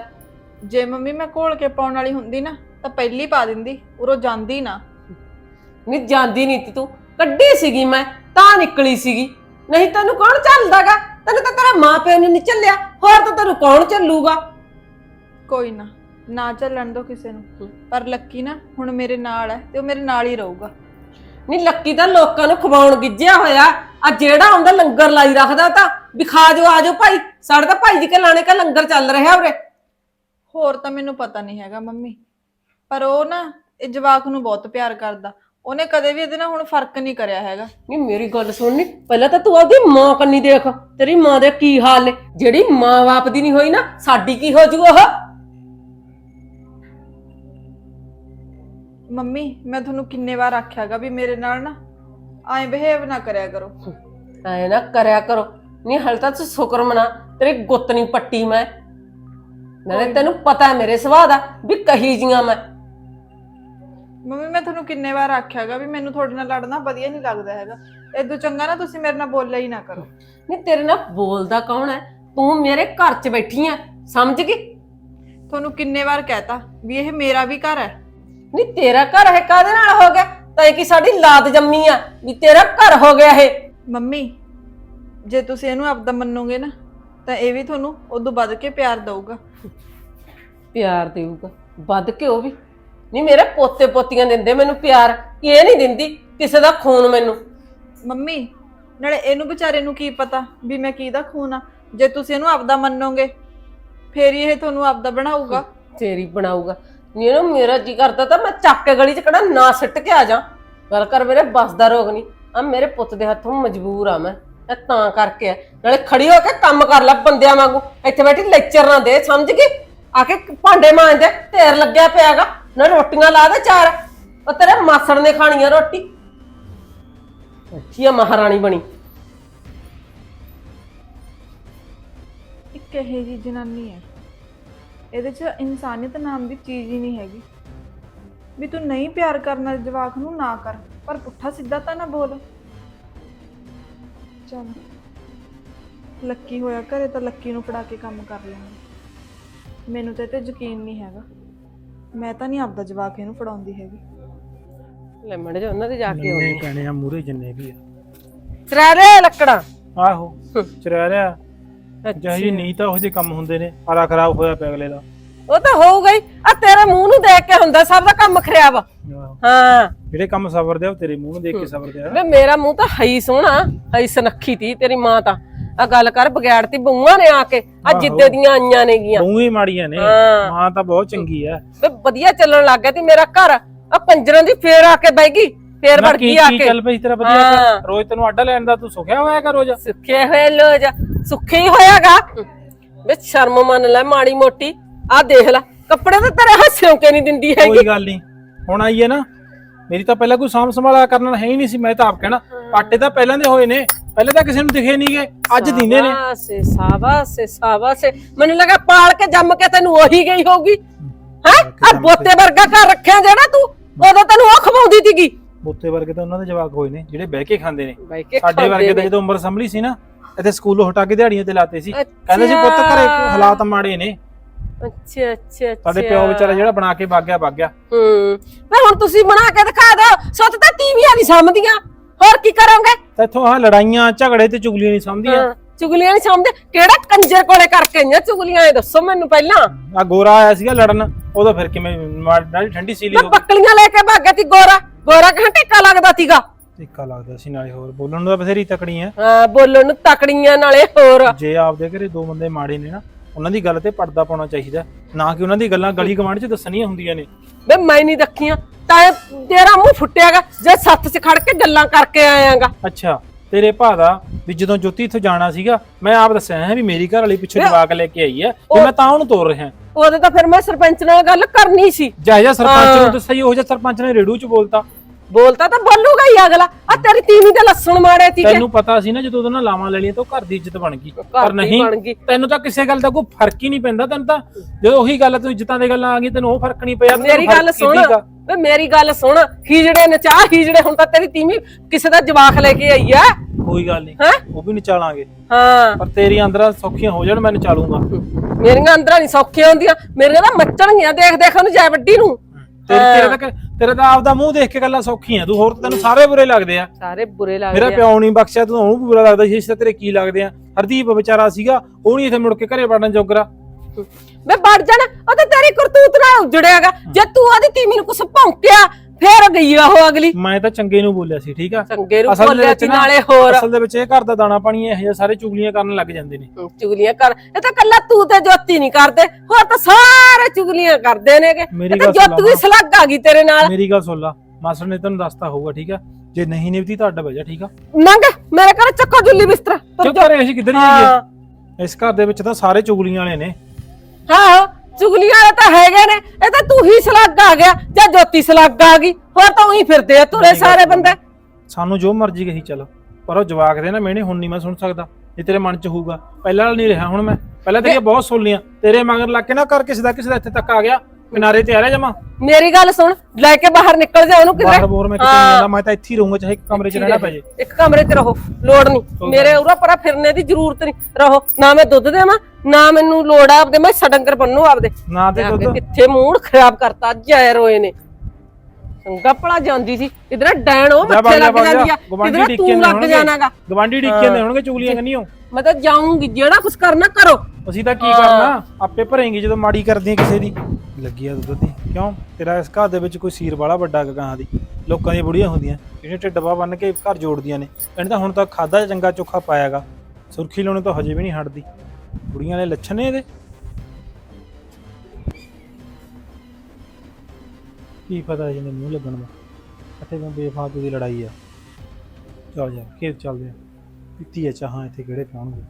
ਜੇ ਮੰਮੀ ਮੈਂ ਘੋਲ ਕੇ ਪਾਉਣ ਵਾਲੀ ਹੁੰਦੀ ਨਾ ਤਾਂ ਪਹਿਲੀ ਪਾ ਦਿੰਦੀ ਉਰੋਂ ਜਾਂਦੀ ਨਾ। ਨਹੀਂ ਜਾਂਦੀ ਨਹੀਂ ਤੀ ਤੂੰ। ਕੱਢੀ ਸੀਗੀ ਮੈਂ ਤਾਂ ਨਿਕਲੀ ਸੀਗੀ। ਨਹੀਂ ਤੈਨੂੰ ਕੌਣ ਚੱਲਦਾਗਾ ਤੈਨੂੰ ਤਾਂ ਤੇਰਾ ਮਾਂ ਪਿਓ ਨੇ ਨਹੀਂ ਚੱਲਿਆ ਹੋਰ ਤਾਂ ਤੈਨੂੰ ਕੌਣ ਚੱਲੂਗਾ ਕੋਈ ਨਾ ਨਾ ਚੱਲਣ ਦੋ ਕਿਸੇ ਨੂੰ। ਪਰ ਲੱਕੀ ਨਾ ਹੁਣ ਮੇਰੇ ਨਾਲ ਹੈ ਤੇ ਉਹ ਮੇਰੇ ਨਾਲ ਹੀ ਰਹੂਗਾ। ਨਹੀਂ ਲੱਕੀ ਤਾਂ ਲੋਕਾਂ ਨੂੰ ਖਵਾਉਣ ਗਿੱਜਿਆ ਹੋਇਆ। ਆ ਜਿਹੜਾ ਆਉਂਦਾ ਲੰਗਰ ਲਾਈ ਰੱਖਦਾ ਤਾਂ ਵੀ ਖਾ ਜਾਓ ਆ ਜਾਓ ਭਾਈ। ਸਾਡੇ ਤਾਂ ਭਾਈ ਜੀ ਕੇ ਲਾਣੇ ਕਾ ਲੰਗਰ ਚੱਲ ਰਿਹਾ ਉਰੇ। ਹੋਰ ਤਾਂ ਮੈਨੂੰ ਪਤਾ ਨਹੀਂ ਹੈਗਾ ਮੰਮੀ। ਪਰ ਉਹ ਨਾ ਇਹ ਜਵਾਕ ਨੂੰ ਬਹੁਤ ਪਿਆਰ ਕਰਦਾ। ਉਹਨੇ ਕਦੇ ਵੀ ਇਹਦੇ ਨਾਲ ਹੁਣ ਫ਼ਰਕ ਨਹੀਂ ਕਰਿਆ ਹੈਗਾ। ਨਹੀਂ ਮੇਰੀ ਗੱਲ ਸੁਣਨੀ ਪਹਿਲਾਂ ਤਾਂ ਤੂੰ ਆਪਦੀ ਮਾਂ ਕੰਨੀ ਦੇਖ। ਤੇਰੀ ਮਾਂ ਦੇ ਕੀ ਹਾਲ ਨੇ? ਜਿਹੜੀ ਮਾਂ ਬਾਪ ਦੀ ਨਹੀਂ ਹੋਈ ਨਾ ਸਾਡੀ ਕੀ ਹੋ ਜੂ ਉਹ? ਮੰਮੀ ਮੈਂ ਤੁਹਾਨੂੰ ਕਿੰਨੇ ਵਾਰ ਆਖਿਆਗਾ ਵੀ ਮੇਰੇ ਨਾਲ ਨਾ ਐਂ ਬਿਹੇਵ ਨਾ ਕਰਿਆ ਕਰੋ। ਐ ਨਾ ਕਰਿਆ ਕਰੋ। ਨਹੀਂ ਹਲ ਤਾਂ ਤੂੰ ਸ਼ੁਕਰ ਮਨਾ ਤੇਰੀ ਗੁੱਤ ਨਹੀਂ ਪੱਟੀ ਮੈਂ। ਨਾਲੇ ਤੈਨੂੰ ਪਤਾ ਹੈ ਮੇਰੇ ਸੁਭਾਅ ਦਾ ਵੀ ਕਹੀ ਜੀਆਂ ਮੈਂ। ਮੰਮੀ ਮੈਂ ਤੁਹਾਨੂੰ ਕਿੰਨੇ ਵਾਰ ਆਖਿਆਗਾ ਵੀ ਮੈਨੂੰ ਤੁਹਾਡੇ ਨਾਲ ਲੜਨਾ ਵਧੀਆ ਨਹੀਂ ਲੱਗਦਾ ਹੈਗਾ। ਇਦੋਂ ਚੰਗਾ ਨਾ ਤੁਸੀਂ ਮੇਰੇ ਨਾਲ ਬੋਲਿਆ ਹੀ ਨਾ ਕਰੋ। ਨਹੀਂ ਤੇਰੇ ਨਾਲ ਬੋਲਦਾ ਕੌਣ ਹੈ? ਤੂੰ ਮੇਰੇ ਘਰ 'ਚ ਬੈਠੀ ਆ ਸਮਝ ਗਈ? ਤੁਹਾਨੂੰ ਕਿੰਨੇ ਵਾਰ ਕਹਿਤਾ ਵੀ ਇਹ ਮੇਰਾ ਵੀ ਘਰ ਹੈ? ਨਹੀਂ ਤੇਰਾ ਘਰ ਹੈ ਕਾਦੇ ਨਾਲ ਹੋ ਗਿਆ? ਤਾਂ ਕਿ ਸਾਡੀ ਲਾਦ ਜੰਮੀ ਆ? ਵੀ ਤੇਰਾ ਘਰ ਹੋ ਗਿਆ ਇਹ। ਮੰਮੀ ਜੇ ਤੁਸੀਂ ਇਹਨੂੰ ਆਪਦਾ ਮੰਨੋਗੇ ਨਾ ਤਾਂ ਇਹ ਵੀ ਤੁਹਾਨੂੰ ਉਦੋਂ ਵੱਧ ਕੇ ਪਿਆਰ ਦਊਗਾ। ਪਿਆਰ ਦੇਊਗਾ। ਵੱਧ ਕੇ ਉਹ ਵੀ। ਨਹੀਂ ਮੇਰੇ ਪੋਤੇ ਪੋਤੀਆਂ ਦਿੰਦੇ ਮੈਨੂੰ ਪਿਆਰ। ਇਹ ਨਹੀਂ ਦਿੰਦੀ ਕਿਸੇ ਦਾ ਖੂਨ ਮੈਨੂੰ। ਮੰਮੀ ਨਾਲੇ ਇਹਨੂੰ ਵਿਚਾਰੇ ਨੂੰ ਕੀ ਪਤਾ ਵੀ ਮੈਂ ਕਿਹਦਾ ਖੂਨ ਆ? ਜੇ ਤੁਸੀਂ ਇਹਨੂੰ ਆਪਦਾ ਮੰਨੋਗੇ ਫੇਰ ਹੀ ਇਹ ਤੁਹਾਨੂੰ ਆਪਦਾ ਬਣਾਊਗਾ। ਤੇਰੀ ਬਣਾਊਗਾ। ਨਹੀਂ ਇਹਨੂੰ ਮੇਰਾ ਜੀ ਕਰਦਾ ਤਾਂ ਮੈਂ ਚੱਕ ਕੇ ਗਲੀ 'ਚ ਕਿਹੜਾ ਨਾ ਸਿੱਟ ਕੇ ਆ ਜਾ ਗੱਲ ਕਰ ਮੇਰੇ ਬਸ ਦਾ ਰੋਗ ਨਹੀਂ। ਆ ਮੇਰੇ ਪੁੱਤ ਦੇ ਹੱਥੋਂ ਮਜਬੂਰ ਆ ਮੈਂ। ਇਹ ਤਾਂ ਕਰਕੇ ਆ। ਨਾਲੇ ਖੜੀ ਹੋ ਕੇ ਕੰਮ ਕਰ ਲੈ ਬੰਦਿਆਂ ਵਾਂਗੂ। ਇੱਥੇ ਬੈਠੀ ਲੈਕਚਰ ਨਾ ਦੇ, ਸਮਝ ਗਈ? ਆ ਕੇ ਭਾਂਡੇ ਮਾਂਜ ਢੇਰ ਲੱਗਿਆ ਪਿਆਗਾ। ਨਾ ਰੋਟੀਆਂ ਲਾ ਦੇ ਚਾਰ। ਉਹ ਤੇਰੇ ਮਾਸੜ ਨੇ ਖਾਣੀ ਆ ਰੋਟੀ। ਅੱਛੀ ਆ ਮਹਾਰਾਣੀ ਬਣੀ। ਇੱਕ ਇਹ ਜੀ ਜਨਾਨੀ ਹੈ ਇਹਦੇ 'ਚ ਇਨਸਾਨੀਅਤ ਨਾਮ ਦੀ ਚੀਜ਼ ਹੀ ਨਹੀਂ ਹੈਗੀ। ਵੀ ਤੂੰ ਨਹੀਂ ਪਿਆਰ ਕਰਨਾ ਜਵਾਕ ਨੂੰ ਨਾ ਕਰ ਪਰ ਪੁੱਠਾ ਸਿੱਧਾ ਤਾਂ ਨਾ ਬੋਲ। ਚਲ। ਲੱਕੀ ਹੋਇਆ ਘਰੇ ਤਾਂ ਲੱਕੀ ਨੂੰ ਫੜਾ ਕੇ ਕੰਮ ਕਰ ਲੈਣਾ ਮੈਨੂੰ ਤੇ ਤੇ ਯਕੀਨ ਨਹੀਂ ਹੈਗਾ। ਮੈਂ ਤਾਂ ਨਹੀਂ ਆਪਦਾ ਜਵਾਕ ਇਹਨੂੰ ਫੜਾਉਂਦੀ ਹੈਗੀ। ਲੈ ਮੜ ਜਾ ਉਹਨਾਂ ਦੇ ਜਾ ਕੇ ਆਉਣੀ ਪੈਣੇ ਆ ਮੂਰੇ ਜਿੰਨੇ ਵੀ ਆ। ਚਰਾਰੇ ਲੱਕੜਾਂ? ਆਹੋ ਰਿਆ ਜਿਹੀ ਨਹੀਂ ਤਾਂ ਉਹ ਜਿਹੇ ਕੰਮ ਹੁੰਦੇ ਨੇ ਆਲਾ ਖਰਾਬ ਹੋਇਆ ਪਿਆ ਅਗਲੇ ਦਾ। ਉਹ ਤਾਂ ਹੋਊਗਾ ਹੀ। ਆ ਤੇਰੇ ਮੂੰਹ ਨੂੰ ਦੇਖ ਕੇ ਹੁੰਦਾ ਸਭ ਦਾ ਕੰਮ ਖਰਾਬ। ਹਾਂ। ਜਿਹੜੇ ਕੰਮ ਸਬਰਦੇ ਆ ਉਹ ਤੇਰੇ ਮੂੰਹ ਨੂੰ ਦੇਖ ਕੇ ਸਬਰਦੇ ਆ। ਵੇ ਮੇਰਾ ਮੂੰਹ ਤਾਂ ਹਈ ਸੋਹਣਾ ਹਈ ਸਨੱਖੀ ਤੀ ਤੇਰੀ ਮਾਂ ਤਾਂ। ਆ ਗੱਲ ਕਰ ਬਗੈੜਤੀ ਬੂਆਂ ਨੇ ਆ ਕੇ ਆ ਜਿੱਦੇ ਦੀਆਂ ਆਈਆਂ ਨੇਗੀਆਂ। ਬਹੂ ਹੀ ਮਾੜੀਆਂ ਨੇ। ਮਾਂ ਤਾਂ ਬਹੁਤ ਚੰਗੀ ਆ। ਵੇ ਵਧੀਆ ਚੱਲਣ ਲੱਗ ਗਿਆ ਤੀ ਮੇਰਾ ਘਰ। ਆ ਕੰਜਰਾਂ ਦੀ ਫੇਰ ਆ ਕੇ ਬਹਿ ਗਈ। ਫੇਰ ਵੜ ਕੀ ਗਈ ਆ ਕੀ ਚੱਲ ਪਈ ਤੇਰਾ ਵਧੀਆ ਹਾਂ। ਘਰ? ਰੋਜ਼ ਤੈਨੂੰ ਆਡਾ ਲੈਣ ਦਾ ਤੂੰ ਸੁਖਿਆ ਹੋਇਆ ਕਰ ਰੋਜ਼। ਸੁੱਖੇ ਹੋਏ ਲੋਜ ਸੁੱਖੇ ਹੀ ਹੋਇਆਗਾ। ਵੇ ਸ਼ਰਮ ਮੰਨ ਲੈ ਮਾੜੀ ਮੋਟੀ। ਆ ਦੇਖ ਲੈ ਕੱਪੜੇ ਤਾਂ ਤੇਰੇ ਹੱਸਿਓਂ ਕੇ ਨਹੀਂ ਦਿੰਦੀ ਹੈਗੀ? ਕੋਈ ਗੱਲ ਨਹੀਂ ਹੁਣ ਆਈ ਹੈ ਨਾ ਮੇਰੀ ਤਾਂ ਪਹਿਲਾਂ ਕੋਈ ਸਾਂਭ ਸੰਭਾਲਾ ਕਰਨ ਹੈ ਹੀ ਨਹੀਂ ਸੀ ਮੈਂ ਤਾਂ ਆਪ ਕਹਿਣਾ। ਆਟੇ ਤਾਂ ਪਹਿਲਾਂ ਦੇ ਹੋਏ ਨੇ ਪਹਿਲੇ ਤਾਂ ਕਿਸੇ ਨੂੰ ਦਿਖੇ ਨਹੀਂਗੇ ਅੱਜ ਦਿੰਦੇ ਨੇ। ਸਾਬਾਸੇ ਸਾਬਾਸੇ ਸਾਬਾਸੇ ਮੈਨੂੰ ਲੱਗਾ ਪਾਲ ਕੇ ਜੰਮ ਕੇ ਤੈਨੂੰ ਉਹੀ ਗਈ ਹੋਊਗੀ। ਹੈ? ਆ ਬੋਤੇ ਵਰਗਾ ਘਰ ਰੱਖਿਆ ਜਿਹੜਾ ਤੂੰ ਉਦੋਂ ਤੈਨੂੰ ਉਹ ਖਵਾਉਂਦੀ ਸੀਗੀ। ਬੋਤੇ ਵਰਗੇ ਤਾਂ ਉਹਨਾਂ ਦੇ ਜਵਾਕ ਹੋਏ ਨੇ ਜਿਹੜੇ ਬਹਿ ਕੇ ਖਾਂਦੇ ਨੇ। ਬਾਈ ਕੇ ਸਾਡੇ ਵਰਗੇ ਤਾਂ ਜਦੋਂ ਉਮਰ ਸੰਭਲੀ ਸੀ ਨਾ ਇੱਥੇ ਸਕੂਲੋਂ ਹਟਾ ਕੇ ਦਿਹਾੜੀਆਂ ਤੇ ਲਾਤੇ ਸੀ। ਕਹਿੰਦੇ ਸੀ ਪੁੱਤ ਘਰੇ ਹਾਲਾਤ ਮਾੜੇ ਨੇ। ਅੱਛਾ ਅੱਛਾ ਸਾਡੇ ਪਿਓ ਵਿਚਾਰਾ ਜਿਹੜਾ ਬਣਾ ਕੇ ਵਗ ਗਿਆ ਵਗ ਗਿਆ ਹੂੰ। ਮੈਂ ਹੁਣ ਤੁਸੀਂ ਬਣਾ ਕੇ ਦਿਖਾ ਦਿਓ ਸੁੱਤ ਤਾਂ ਤੀਵੀਆਂ ਨਹੀਂ ਸਮਝਦੀਆਂ ਹੋਰ ਕੀ ਕਰੋਗੇ? ਤਾਂ ਇੱਥੋਂ ਆਹ ਲੜਾਈਆਂ ਝਗੜੇ ਤੇ ਚੁਗਲੀਆਂ ਨਹੀਂ ਸਮਝਦੀਆਂ ਹਾਂ, ਚੁਗਲੀਆਂ ਨਹੀਂ ਸਮਝਦੇ ਕਿਹੜਾ ਕੰਜਰ ਕੋਲੇ ਕਰਕੇ ਆਈਆਂ ਚੁਗਲੀਆਂ ਇਹ ਦੱਸੋ ਮੈਨੂੰ ਪਹਿਲਾਂ। ਆ ਗੋਰਾ ਆਇਆ ਸੀਗਾ ਲੜਨ ਉਦੋਂ ਫਿਰ ਕਿਵੇਂ ਮਾੜੀ ਠੰਡੀ ਸੀਲੀ ਮੈਂ ਹੋ ਗਈ। ਬੱਕਲੀਆਂ ਲੈ ਕੇ ਭਾਗਿਆ ਤੀ ਗੋਰਾ। ਗੋਰਾ ਕਹਾਂ ਟੇਕਾ ਲੱਗਦਾ ਤੀਗਾ ਟਿੱਕਾ ਲੱਗਦਾ ਸੀ ਨਾਲੇ ਹੋਰ ਬੋਲਣ ਨੂੰ ਤਾਂ ਬਥੇਰੀ ਤਕੜੀ ਆ। ਹਾਂ ਬੋਲਣ ਨੂੰ ਤਕੜੀਆਂ ਨਾਲੇ ਹੋਰ। ਜੇ ਆਪਦੇ ਘਰੇ ਦੋ ਬੰਦੇ ਮਾੜੇ ਨੇ ਨਾ ਉਹਨਾਂ ਦੀ ਗੱਲ ਤੇ ਪਰਦਾ ਪਾਉਣਾ ਚਾਹੀਦਾ। ਨਾ ਕਿ ਉਹਨਾਂ ਦੀ ਗੱਲਾਂ ਗਲੀ ਗਵਾਂਢ 'ਚ ਦੱਸਣੀਆਂ ਹੁੰਦੀਆਂ ਨੇ। ਵੇ ਮੈਂ ਨਹੀਂ ਰੱਖੀਆਂ ਤਾਂ ਤੇਰਾ ਮੂੰਹ ਫੁੱਟਿਆਗਾ ਜੇ ਸੱਤ 'ਚ ਖੜ ਕੇ ਗੱਲਾਂ ਕਰਕੇ ਆਇਆਗਾ। ਅੱਛਾ ਤੇਰੇ ਭਾ ਦਾ ਵੀ ਜਦੋਂ ਜੋਤੀ ਇੱਥੋਂ ਜਾਣਾ ਸੀਗਾ ਮੈਂ ਆਪ ਦੱਸਿਆ ਹੈ ਵੀ ਮੇਰੀ ਘਰ ਵਾਲੀ ਪਿੱਛੇ ਜਵਾਕ ਲੈ ਕੇ ਆਈ ਹੈ ਤੇ ਮੈਂ ਤਾਂ ਉਹਨੂੰ ਤੋਰ ਰਿਹਾ। ਉਹਦੇ ਤਾਂ ਫਿਰ ਮੈਂ ਸਰਪੰਚ ਨਾਲ ਗੱਲ ਕਰਨੀ ਸੀ। ਜਿਹਾ ਸਰਪੰਚ ਹਾਂ। ਨੂੰ ਦੱਸਿਆ ਉਹ ਜਿਹਾ ਸਰਪੰਚ ਨੇ ਰੇੜੂ 'ਚ ਬੋਲਤਾ। ਬੋਲਤਾ ਤਾਂ ਬੋਲੂਗਾ ਹੀ ਅਗਲਾ। ਆ ਤੇਰੀ ਤੀਵੀਂ ਦੇ ਲੱਸਣ ਮਾੜੇ ਤੀਗੇ ਤੈਨੂੰ ਪਤਾ ਸੀ ਨਾ ਜਦੋਂ ਉਹਦੇ ਨਾਲ ਲਾਵਾਂ ਲੈ ਲਈਆਂ ਤਾਂ ਉਹ ਘਰ ਦੀ ਇੱਜ਼ਤ ਬਣ ਗਈ। ਪਰ ਨਹੀਂ ਬਣ ਗਈ। ਤੈਨੂੰ ਤਾਂ ਕਿਸੇ ਗੱਲ ਦਾ ਕੋਈ ਫ਼ਰਕ ਹੀ ਨਹੀਂ ਪੈਂਦਾ। ਤੈਨੂੰ ਤਾਂ ਜਦੋਂ ਉਹੀ ਗੱਲ ਤੂੰ ਇੱਜ਼ਤਾਂ ਦੀ ਗੱਲਾਂ ਆ ਗਈ ਤੈਨੂੰ ਉਹ ਫ਼ਰਕ ਨਹੀਂ ਪਿਆ ਤੇ ਮੇਰੀ ਗੱਲ ਸੁਣ। ਸੀਗਾ? ਵੇ ਮੇਰੀ ਗੱਲ ਸੁਣ। ਹੀਜੜੇ ਨਚਾ ਹੀਜੜੇ ਹੁਣ ਤਾਂ ਤੇਰੀ ਤੀਵੀਂ ਕਿਸੇ ਦਾ ਜਵਾਕ ਲੈ ਕੇ ਆਈ ਆ। ਕੋਈ ਗੱਲ ਨਹੀਂ। ਹੈਂ? ਉਹ ਵੀ ਨਚਾਲਾਂਗੇ ਹਾਂ। ਪਰ ਤੇਰੀ ਅੰਦਰਾਂ ਸੌਖੀਆਂ ਹੋ ਜਾਣ ਮੈਂ ਨਚਾਲੂੰਗਾ ਮੇਰੀਆਂ ਅੰਦਰਾਂ ਨਹੀਂ ਸੌਖੀਆਂ ਹੁੰਦੀਆਂ। ਮੇਰੀਆਂ ਤਾਂ ਮੱਚਣਗੀਆਂ। ਦੇਖ ਦੇਖ ਉਹਨੂੰ ਜੈ ਵੱਡੀ ਨੂੰ। ਤੇਰੇ ਤੇਰੇ ਤਾਂ ਤੇਰੇ ਤਾਂ ਆਪਦਾ ਮੂੰਹ ਦੇਖ ਕੇ ਗੱਲਾਂ ਸੌਖੀਆਂ ਤੂੰ ਹੋਰ ਤਾਂ ਤੈਨੂੰ ਸਾਰੇ ਬੁਰੇ ਲੱਗਦੇ ਆ। ਸਾਰੇ ਬੁਰੇ ਮੇਰਾ ਲੱਗਦੇ ਆ। ਪਿਓ ਨਹੀਂ ਬਖਸ਼ਿਆ ਤੂੰ ਉਹਨੂੰ ਵੀ ਬੁਰਾ ਲੱਗਦਾ ਸੀ ਇਸ ਤੇਰੇ ਕੀ ਲੱਗਦੇ ਆ? ਹਰਦੀਪ ਵਿਚਾਰਾ ਸੀਗਾ ਉਹ ਨਹੀਂ ਇੱਥੇ ਮੁੜ ਕੇ ਘਰੇ ਵੜਨ ਜੋਗਰਾ ਮੈਂ ਵੜ ਜਾਣਾ ਉਹ ਤਾਂ ਤੇਰੀ ਕਰਤੂਤ ਨਾਲ ਉਜੜਿਆਗਾ ਜੇ ਤੂੰ ਉਹਦੀ ਤੀਵੀਂ ਨੂੰ ਕੁਛ ਭੌਂਕਿਆ ਫੇਰ ਗਈ ਆ ਉਹ ਅਗਲੀ। ਮੈਂ ਤਾਂ ਚੰਗੇ ਨੂੰ ਬੋਲਿਆ ਸੀ ਠੀਕ ਆ? ਚੰਗੇ ਨੂੰ ਅਸਲ ਦੇ ਬੋਲਿਆ ਵਿੱਚ ਸੀ ਨਾ- ਨਾਲੇ ਹੋਰ। ਅਸਲ ਦੇ ਵਿੱਚ ਇਹ ਘਰ ਦਾ ਦਾਣਾ ਪਾਣੀ ਇਹੋ ਜਿਹੇ ਸਾਰੇ ਚੁਗਲੀਆਂ ਕਰਨ ਲੱਗ ਜਾਂਦੇ ਨੇ। ਚੁਗਲੀਆਂ ਕਰ ਇਹ ਤਾਂ ਕੱਲਾ ਤੂੰ ਤੇ ਜੋਤੀ ਨਹੀਂ ਕਰਦੇ ਹੋਰ ਤਾਂ ਸਾਰੇ ਚੁਗਲੀਆਂ ਕਰਦੇ ਨੇਗੇ। ਮੇਰੀ ਇਹ ਤਾਂ ਗੱਲ ਸੁਣ ਜੋਤ ਵੀ। ਸਲੱਗ ਆ ਗਈ ਤੇਰੇ ਨਾਲ। ਮੇਰੀ ਗੱਲ ਸੁਣ ਲਾ ਮਾਸਟਰ ਨੇ ਤੈਨੂੰ ਦੱਸਤਾ ਹੋਊਗਾ ਠੀਕ ਆ? ਜੇ ਨਹੀਂ ਨਿਭਦੀ ਤਾਂ ਅੱਡ ਵਜਾ ਠੀਕ ਆ? ਨੰਗ ਮੇਰੇ ਘਰ ਚੱਕੋ ਜੁੱਲੀ ਬਿਸਤਰਾ ਤੁਰ ਚੁੱਪ ਜਾ। ਕਰੇ ਅਸੀਂ ਕਿੱਧਰ ਹਾਂ। ਜਾਈਏ ਇਸ ਘਰ ਦੇ ਵਿੱਚ ਤਾਂ ਸਾਰੇ ਚੁਗਲੀਆਂ ਵਾਲੇ ਨੇ। ਹਾਂ। ਚੁਗਲੀਆਂ ਵਾਲੇ ਤਾਂ ਹੈਗੇ ਨੇ ਇਹ ਤਾਂ ਤੂੰ ਹੀ ਸਲੱਗ ਆ ਗਿਆ ਜਾਂ ਜੋਤੀ ਸਲੱਗ ਆ ਗਈ ਹੋਰ ਤਾਂ ਉਹੀ ਫਿਰਦੇ ਆ ਤੁਰੇ ਸਾਰੇ। ਬੰਦੇ। ਸਾਨੂੰ ਜੋ ਮਰਜ਼ੀ ਕਹੀ ਚੱਲ ਪਰ ਉਹ ਜਵਾਕ ਦੇ ਨਾ ਮੈਨੇ ਹੁਣ ਨਹੀਂ ਮੈਂ ਸੁਣ ਸਕਦਾ ਇਹ ਤੇਰੇ ਮਨ 'ਚ ਹੋਊਗਾ। ਪਹਿਲਾਂ ਨਹੀਂ ਰਿਹਾ ਹੁਣ ਮੈਂ। ਪਹਿਲਾਂ ਤੇਰੀਆਂ ਬਹੁਤ ਸੁਣ ਲੀਆਂ ਤੇਰੇ ਮਗਰ ਲੱਗ ਕੇ ਨਾ ਕਰ ਕਿਸੇ ਦਾ ਕਿਸੇ ਦਾ ਇੱਥੇ ਤੱਕ ਆ ਗਿਆ। ਕਿਨਾਰੇ ਤੇ ਆ ਰਿਹਾ ਜਮਾ? ਮੇਰੀ ਗੱਲ ਸੁਣ ਲੈ ਕੇ ਬਾਹਰ ਨਿਕਲ ਜਾ ਉਹਨੂੰ ਬਾਹਰ ਬੋਰ ਮੈਂ ਕਿਤੇ ਨਹੀਂ ਜਾਂਦਾ ਮੈਂ ਤਾਂ ਇੱਥੇ ਹੀ ਰਹੂੰਗਾ ਚਾਹੇ ਕਮਰੇ 'ਚ ਰਹਿਣਾ ਪੈ ਜੇ। ਇੱਕ ਕਮਰੇ 'ਚ ਰਹੋ ਲੋੜ ਨਹੀਂ। ਮੇਰੇ ਉਰਾ ਪਰਾ ਫਿਰਨੇ ਦੀ ਜ਼ਰੂਰਤ ਨਹੀਂ। ਰਹੋ ਨਾ ਮੈਂ ਦੁੱਧ ਦੇਵਾਂ ਨਾ ਮੈਨੂੰ ਲੋੜ ਆ ਆਪਦੇ ਮੈਂ ਸਡੰਗਰ ਬੰਨੂ ਆਪਦੇ। ਨਾ ਤੇ ਦੁੱਧ। ਕਿੱਥੇ ਮੂਡ ਖਰਾਬ ਕਰਤਾ ਜੈ ਰੋਏ ਨੇ। ਚੰਗਾ ਭਲਾ ਜਾਂਦੀ ਸੀ। ਇਧਰ ਡੈਣ ਉਹ ਮੱਥੇ ਲੱਗ ਜਾਂਦੀ ਆ ਡਿੱਕੇ ਤੂੰ ਨੇ ਲੱਗ ਜਾਣਾਗਾ। ਗਵਾਂਢੀ ਡਿੱਕੇ ਨੇ ਹੋਣਗੇ ਚੁਗਲੀਆਂ ਕਰਨੀਓ ਮੈਂ ਤਾਂ ਜਾਊਂਗੀ ਜਿਹੜਾ ਕੁਝ ਕਰਨਾ ਕਰੋ। ਅਸੀਂ ਤਾਂ ਕੀ ਕਰਨਾ? ਆਪੇ ਭਰੇਂਗੇ ਜਦੋਂ ਮਾੜੀ ਕਰਦੀਆਂ ਕਿਸੇ ਦੀ। ਲੱਗੀ ਆ ਦੁੱਧ ਦੀ। ਕਿਉਂ? ਤੇਰਾ ਇਸ ਘਰ ਦੇ ਵਿੱਚ ਕੋਈ ਸੀਰ ਵਾਲਾ ਵੱਡਾ ਗਾਂ ਦੀ। ਲੋਕਾਂ ਦੀਆਂ ਬੁੜੀਆਂ ਹੁੰਦੀਆਂ। ਜਿਹੜੇ ਢਿੱਡਵਾ ਬੰਨ ਕੇ ਘਰ ਜੋੜਦੀਆਂ ਨੇ। ਇਹਨੇ ਤਾਂ ਹੁਣ ਤੱਕ ਖਾਦਾ ਚੰਗਾ ਚੋਖਾ ਪਾਇਆਗਾ। ਸੁਰਖੀ ਲਾਉਣੇ ਤਾਂ ਹਜੇ ਵੀ ਨਹੀਂ ਹਟਦੀ। ਬੁੜੀਆਂ ਦੇ ਲੱਛਣ ਨੇ ਇਹਦੇ? ਕੀ ਪਤਾ ਜਿਹਨੇ ਮੂੰਹ ਲੱਗਣ ਦਾ? ਇੱਥੇ ਮੈਂ ਬੇਫਾਲਤੂ ਦੀ ਲੜਾਈ ਆ। ਚੱਲ ਜਾ ਖੇਤ ਚੱਲਦੇ ਆ। ਪੀਤੀ ਆ ਚਾਹਾਂ ਇੱਥੇ ਕਿਹੜੇ ਪਾਉਣਗੇ?